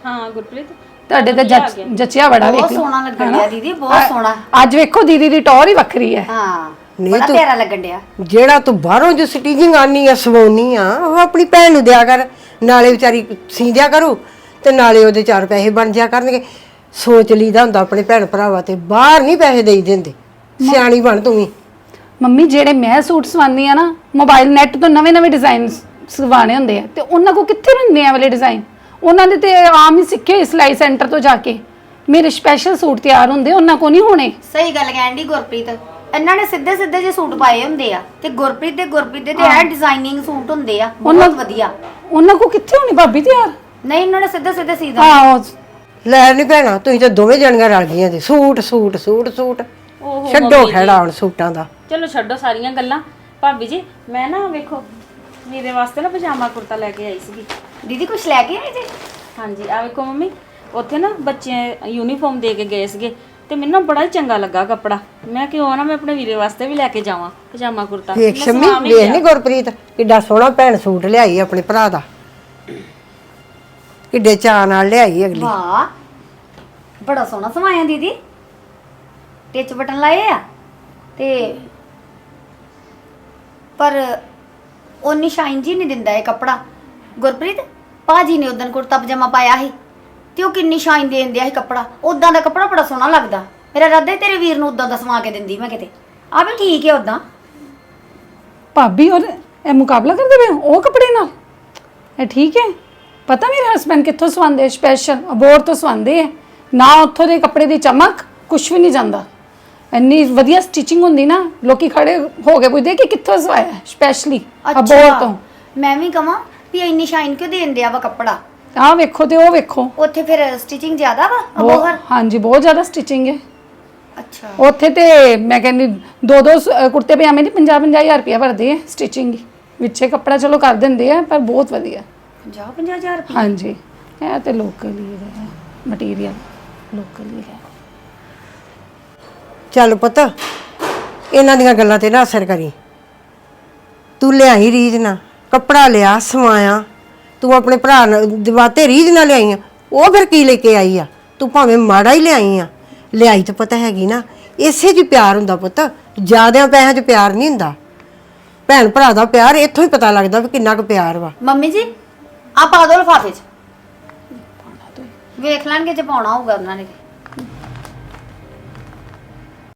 ਹਾਂ ਗੁਰਪ੍ਰੀਤ ਤੁਹਾਡੇ ਤੇ ਜੱਚ- ਜੱਚਿਆ ਬੜਾ ਵੇਖ ਬਹੁਤ ਲਓ। ਸੋਹਣਾ ਲੱਗਣ? ਡਿਆ ਦੀਦੀ ਬਹੁਤ ਸੋਹਣਾ। ਅੱਜ ਵੇਖੋ ਦੀਦੀ ਦੀ ਟੌਰ ਹੀ ਵੱਖਰੀ ਹੈ। ਹਾਂ ਨਹੀਂ ਬੜਾ ਤੂੰ- ਪਿਆਰਾ ਲੱਗਣ ਡਿਆ। ਜਿਹੜਾ ਤੂੰ ਬਾਹਰੋਂ ਜੋ ਸਟਿਚਿੰਗ ਆਨੀ ਆ ਸਵਾਉਣੀ ਆ ਉਹ ਆਪਣੀ ਭੈਣ ਨੂੰ ਦਿਆ ਕਰ। ਨਾਲੇ ਵਿਚਾਰੀ ਸੀਂਦਿਆ ਕਰੂ ਤੇ ਨਾਲੇ ਉਹਦੇ ਚਾਰ ਪੈਸੇ ਬਣ ਜਾ ਕਰਨਗੇ। ਸੋਚ ਲਈਦਾ ਹੁੰਦਾ ਆਪਣੇ ਭੈਣ ਭਰਾਵਾਂ ਤੇ ਬਾਹਰ ਨਹੀਂ ਪੈਸੇ ਦੇਈ ਦਿੰਦੇ। ਸਿਆਣੀ ਬਣ ਤੂੰ ਵੀ। ਮੰਮੀ ਜਿਹੜੇ ਮੈਂ ਸੂਟ ਸਵਾਉਂਦੀ ਆ ਨਾ ਮੋਬਾਈਲ ਨੈਟ ਤੋਂ ਨਵੇਂ-ਨਵੇਂ ਡਿਜ਼ਾਈਨ ਸਵਾਣੇ ਹੁੰਦੇ ਆ। ਤੇ ਉਹਨਾਂ ਕੋ ਕਿੱਥੇ ਮਿਲਦੇ ਆ ਵਾਲੇ ਡਿਜ਼ਾਈਨ? ਉਹਨਾਂ ਦੇ ਤੇ ਆਮ ਹੀ ਸਿੱਖੇ ਸਿਲਾਈ ਸੈਂਟਰ ਤੋਂ ਜਾ ਕੇ। ਮੇਰੇ ਸਪੈਸ਼ਲ ਸੂਟ ਤਿਆਰ ਹੁੰਦੇ ਉਹਨਾਂ ਕੋ ਨਹੀਂ ਹੋਣੇ। ਸਹੀ ਗੱਲ ਕਹਿਣ ਦੀ ਗੁਰਪ੍ਰੀਤ। ਇਹਨਾਂ ਨੇ ਸਿੱਧੇ ਸਿੱਧੇ ਜੇ ਸੂਟ ਪਾਏ ਹੁੰਦੇ ਆ ਤੇ ਗੁਰਪ੍ਰੀਤ ਦੇ ਗੁਰਪ੍ਰੀਤ ਦੇ ਤੇ ਐ ਡਿਜ਼ਾਈਨਿੰਗ ਸੂਟ ਹੁੰਦੇ ਆ ਬਹੁਤ ਵਧੀਆ। ਉਹਨਾਂ ਕੋ ਕਿੱਥੇ ਹੋਣੀ ਭਾਬੀ ਤਿਆਰ? ਨਹੀਂ ਇਹਨਾਂ ਨੇ ਸਿੱਧੇ ਸਿੱਧੇ ਸੀਦਾ ਆਹੋ ਲੈ ਨਹੀਂ ਭੈਣਾ ਤੁਸੀਂ ਤਾਂ ਦੋਵੇਂ ਜਣੀਆਂ ਰਲ ਗਈਆਂ ਜੀ। Suit suit suit suit. ਓਹੋ ਛੱਡੋ ਖੜਾ ਹੁਣ ਸੂਟਾਂ ਦਾ। ਚਲੋ ਛੱਡੋ ਸਾਰੀਆਂ ਗੱਲਾਂ। ਭਾਬੀ ਜੀ ਮੈਂ ਨਾ ਵੇਖੋ ਵੀਰੇ ਵਾਸਤੇ ਨਾ ਪਜਾਮਾ ਕੁੜਤਾ ਲੈ ਕੇ ਆਈ ਸੀਗੀ। ਦੀਦੀ ਕੁਝ ਲੈ ਕੇ ਆਏ ਜੇ? ਹਾਂਜੀ ਆ ਵੇਖੋ ਮੰਮੀ ਉੱਥੇ ਨਾ ਬੱਚੇ ਯੂਨੀਫਾਰਮ ਦੇ ਕੇ ਗਏ ਸੀਗੇ। ਤੇ ਮੈਨੂੰ ਨਾ ਬੜਾ ਹੀ ਚੰਗਾ ਲੱਗਾ ਕੱਪੜਾ। ਮੈਂ ਕਿਉਂ ਨਾ ਮੈਂ ਆਪਣੇ ਵੀਰੇ ਵਾਸਤੇ ਵੀ ਲੈ ਕੇ ਜਾਵਾਂ ਪਜਾਮਾ ਕੁੜਤਾ। ਵੇਖ ਮੈਂ ਸ਼ਮੀ ਲਿਆ। ਨਹੀਂ ਗੁਰਪ੍ਰੀਤ ਕਿੱਡਾ ਸੋਹਣਾ ਭੈਣ ਸੂਟ ਲਿਆਈ ਆਪਣੇ ਭਰਾ ਦਾ। ਕਿੱਡੇ ਚਾਅ ਨਾਲ ਲਿਆਈ ਅਗਲੀ। ਵਾਹ ਬੜਾ ਸੋਹਣਾ ਸਮਾਇਆ ਦੀਦੀ। ਟਿਚ ਬਟਨ ਲਾਏ ਆ ਤੇ ਪਰ ਉਨੀ ਸ਼ਾਈਨ ਜੀ ਨਹੀਂ ਦਿੰਦਾ ਇਹ ਕੱਪੜਾ। ਗੁਰਪ੍ਰੀਤ ਪਾਜੀ ਨੇ ਉਦੋਂ ਕੁੜਤਾ ਪਜਾਮਾ ਪਾਇਆ ਸੀ। ਤੇ ਉਹ ਕਿੰਨੀ ਸ਼ਾਈਨ ਦੇ ਦਿੰਦਿਆ ਸੀ ਕੱਪੜਾ। ਉਦਾਂ ਦਾ ਕੱਪੜਾ ਬੜਾ ਸੋਹਣਾ ਲੱਗਦਾ। ਮੇਰਾ ਰੱਦਾ ਹੀ ਤੇਰੇ ਵੀਰ ਨੂੰ ਉਦਾਂ ਦਾ ਸਵਾ ਕੇ ਦਿੰਦੀ ਮੈਂ ਕਿਤੇ। ਆ ਵੀ ਠੀਕ ਹੈ ਉਦਾਂ ਭਾਬੀ ਔਰ ਇਹ ਮੁਕਾਬਲਾ ਕਰਦੇ ਪਏ ਹੋ? ਉਹ ਕੱਪੜੇ ਨਾਲ? ਇਹ ਠੀਕ ਹੈ? ਪਤਾ ਮੇਰੇ ਹਸਬੰਡ ਕਿੱਥੋਂ ਸਵਾਉਂਦੇ ਸਪੈਸ਼ਲ ਅਬੋਰ ਤੋਂ ਸਵਾਉਂਦੇ ਹੈ ਨਾ ਉੱਥੋਂ ਦੇ ਕੱਪੜੇ ਦੀ ਚਮਕ ਕੁਝ ਵੀ ਨਹੀਂ ਜਾਂਦਾ। ਇੰਨੀ ਵਧੀਆ ਸਟਿਚਿੰਗ ਹੁੰਦੀ ਨਾ ਲੋਕੀ ਖੜੇ ਹੋ ਕੇ ਪੁੱਛਦੇ ਕਿ ਕਿੱਥੋਂ ਸਵਾਇਆ ਸਪੈਸ਼ਲੀ ਅਬੋਰ ਤੋਂ। ਮੈਂ ਵੀ ਕਹਾਂ ਵੀ ਇੰਨੀ ਸ਼ਾਈਨ ਕਿਉਂ ਦੇ ਦਿੰਦੇ ਆ ਵਾ ਕੱਪੜਾ? ਆਹ ਵੇਖੋ ਤੇ ਉਹ ਵੇਖੋ। ਉੱਥੇ ਫਿਰ ਸਟਿਚਿੰਗ ਜ਼ਿਆਦਾ ਵਾ ਬਹੁਤ- ਅਬੋਹਰ ਹਾਂਜੀ ਬਹੁਤ ਜ਼ਿਆਦਾ ਸਟਿਚਿੰਗ ਹੈ ਅੱਛਾ। ਉੱਥੇ ਤੇ ਮੈਂ ਕਹਿੰਦੀ ਦੋ ਦੋ ਕੁੜਤੇ ਪਜਾਮੇ ਦੀ 50 50000 ਰੁਪਇਆ ਭਰਦੇ ਆ ਸਟਿਚਿੰਗ ਵਿੱਚੇ ਕੱਪੜਾ ਚਲੋ ਕਰ ਦਿੰਦੇ ਆ ਪਰ ਬਹੁਤ ਵਧੀਆ। 50 50000 ਰੁਪਏ ਹਾਂਜੀ। ਇਹ ਤੇ ਲੋਕਲ ਹੀ ਹੈ ਮਟੀਰੀਅਲ ਲੋਕਲ ਹੀ ਹੈ। ਚੱਲ ਪੁੱਤ ਇਹਨਾਂ ਦੀਆਂ ਗੱਲਾਂ ਤੇ ਨਾ ਅਸਰ ਕਰੀ। ਤੂੰ ਲਿਆਈ ਰੀਝ ਨਾ ਕੱਪੜਾ ਲਿਆ ਸਵਾਇਆ ਤੂੰ ਆਪਣੇ ਭਰਾ ਨਾਲ ਦਿਵਾਤੇ ਰੀਝ ਨਾ ਲਿਆਈ ਆ। ਉਹ ਫਿਰ ਕੀ ਲੈ ਕੇ ਆਈ ਆ? ਤੂੰ ਭਾਵੇਂ ਮਾੜਾ ਹੀ ਲਿਆਈ ਆ। ਲਿਆਈ ਤਾਂ ਪਤਾ ਹੈਗੀ ਨਾ, ਇਸੇ 'ਚ ਹੀ ਪਿਆਰ ਹੁੰਦਾ ਪੁੱਤ। ਜਿਆਦਿਆਂ ਪੈਸਿਆਂ 'ਚ ਪਿਆਰ ਨਹੀਂ ਹੁੰਦਾ। ਭੈਣ ਭਰਾ ਦਾ ਪਿਆਰ, ਇੱਥੋਂ ਹੀ ਪਤਾ ਲੱਗਦਾ ਵੀ ਕਿੰਨਾ ਕੁ ਪਿਆਰ ਵਾ। ਮੰਮੀ ਜੀ ਆ ਪਾ ਦੋ ਲਫਾਫੇ 'ਚ। ਵੇਖ ਲੈਣਗੇ ਜੇ ਪਾਉਣਾ ਹੋਊਗਾ ਉਹਨਾਂ ਨੇ।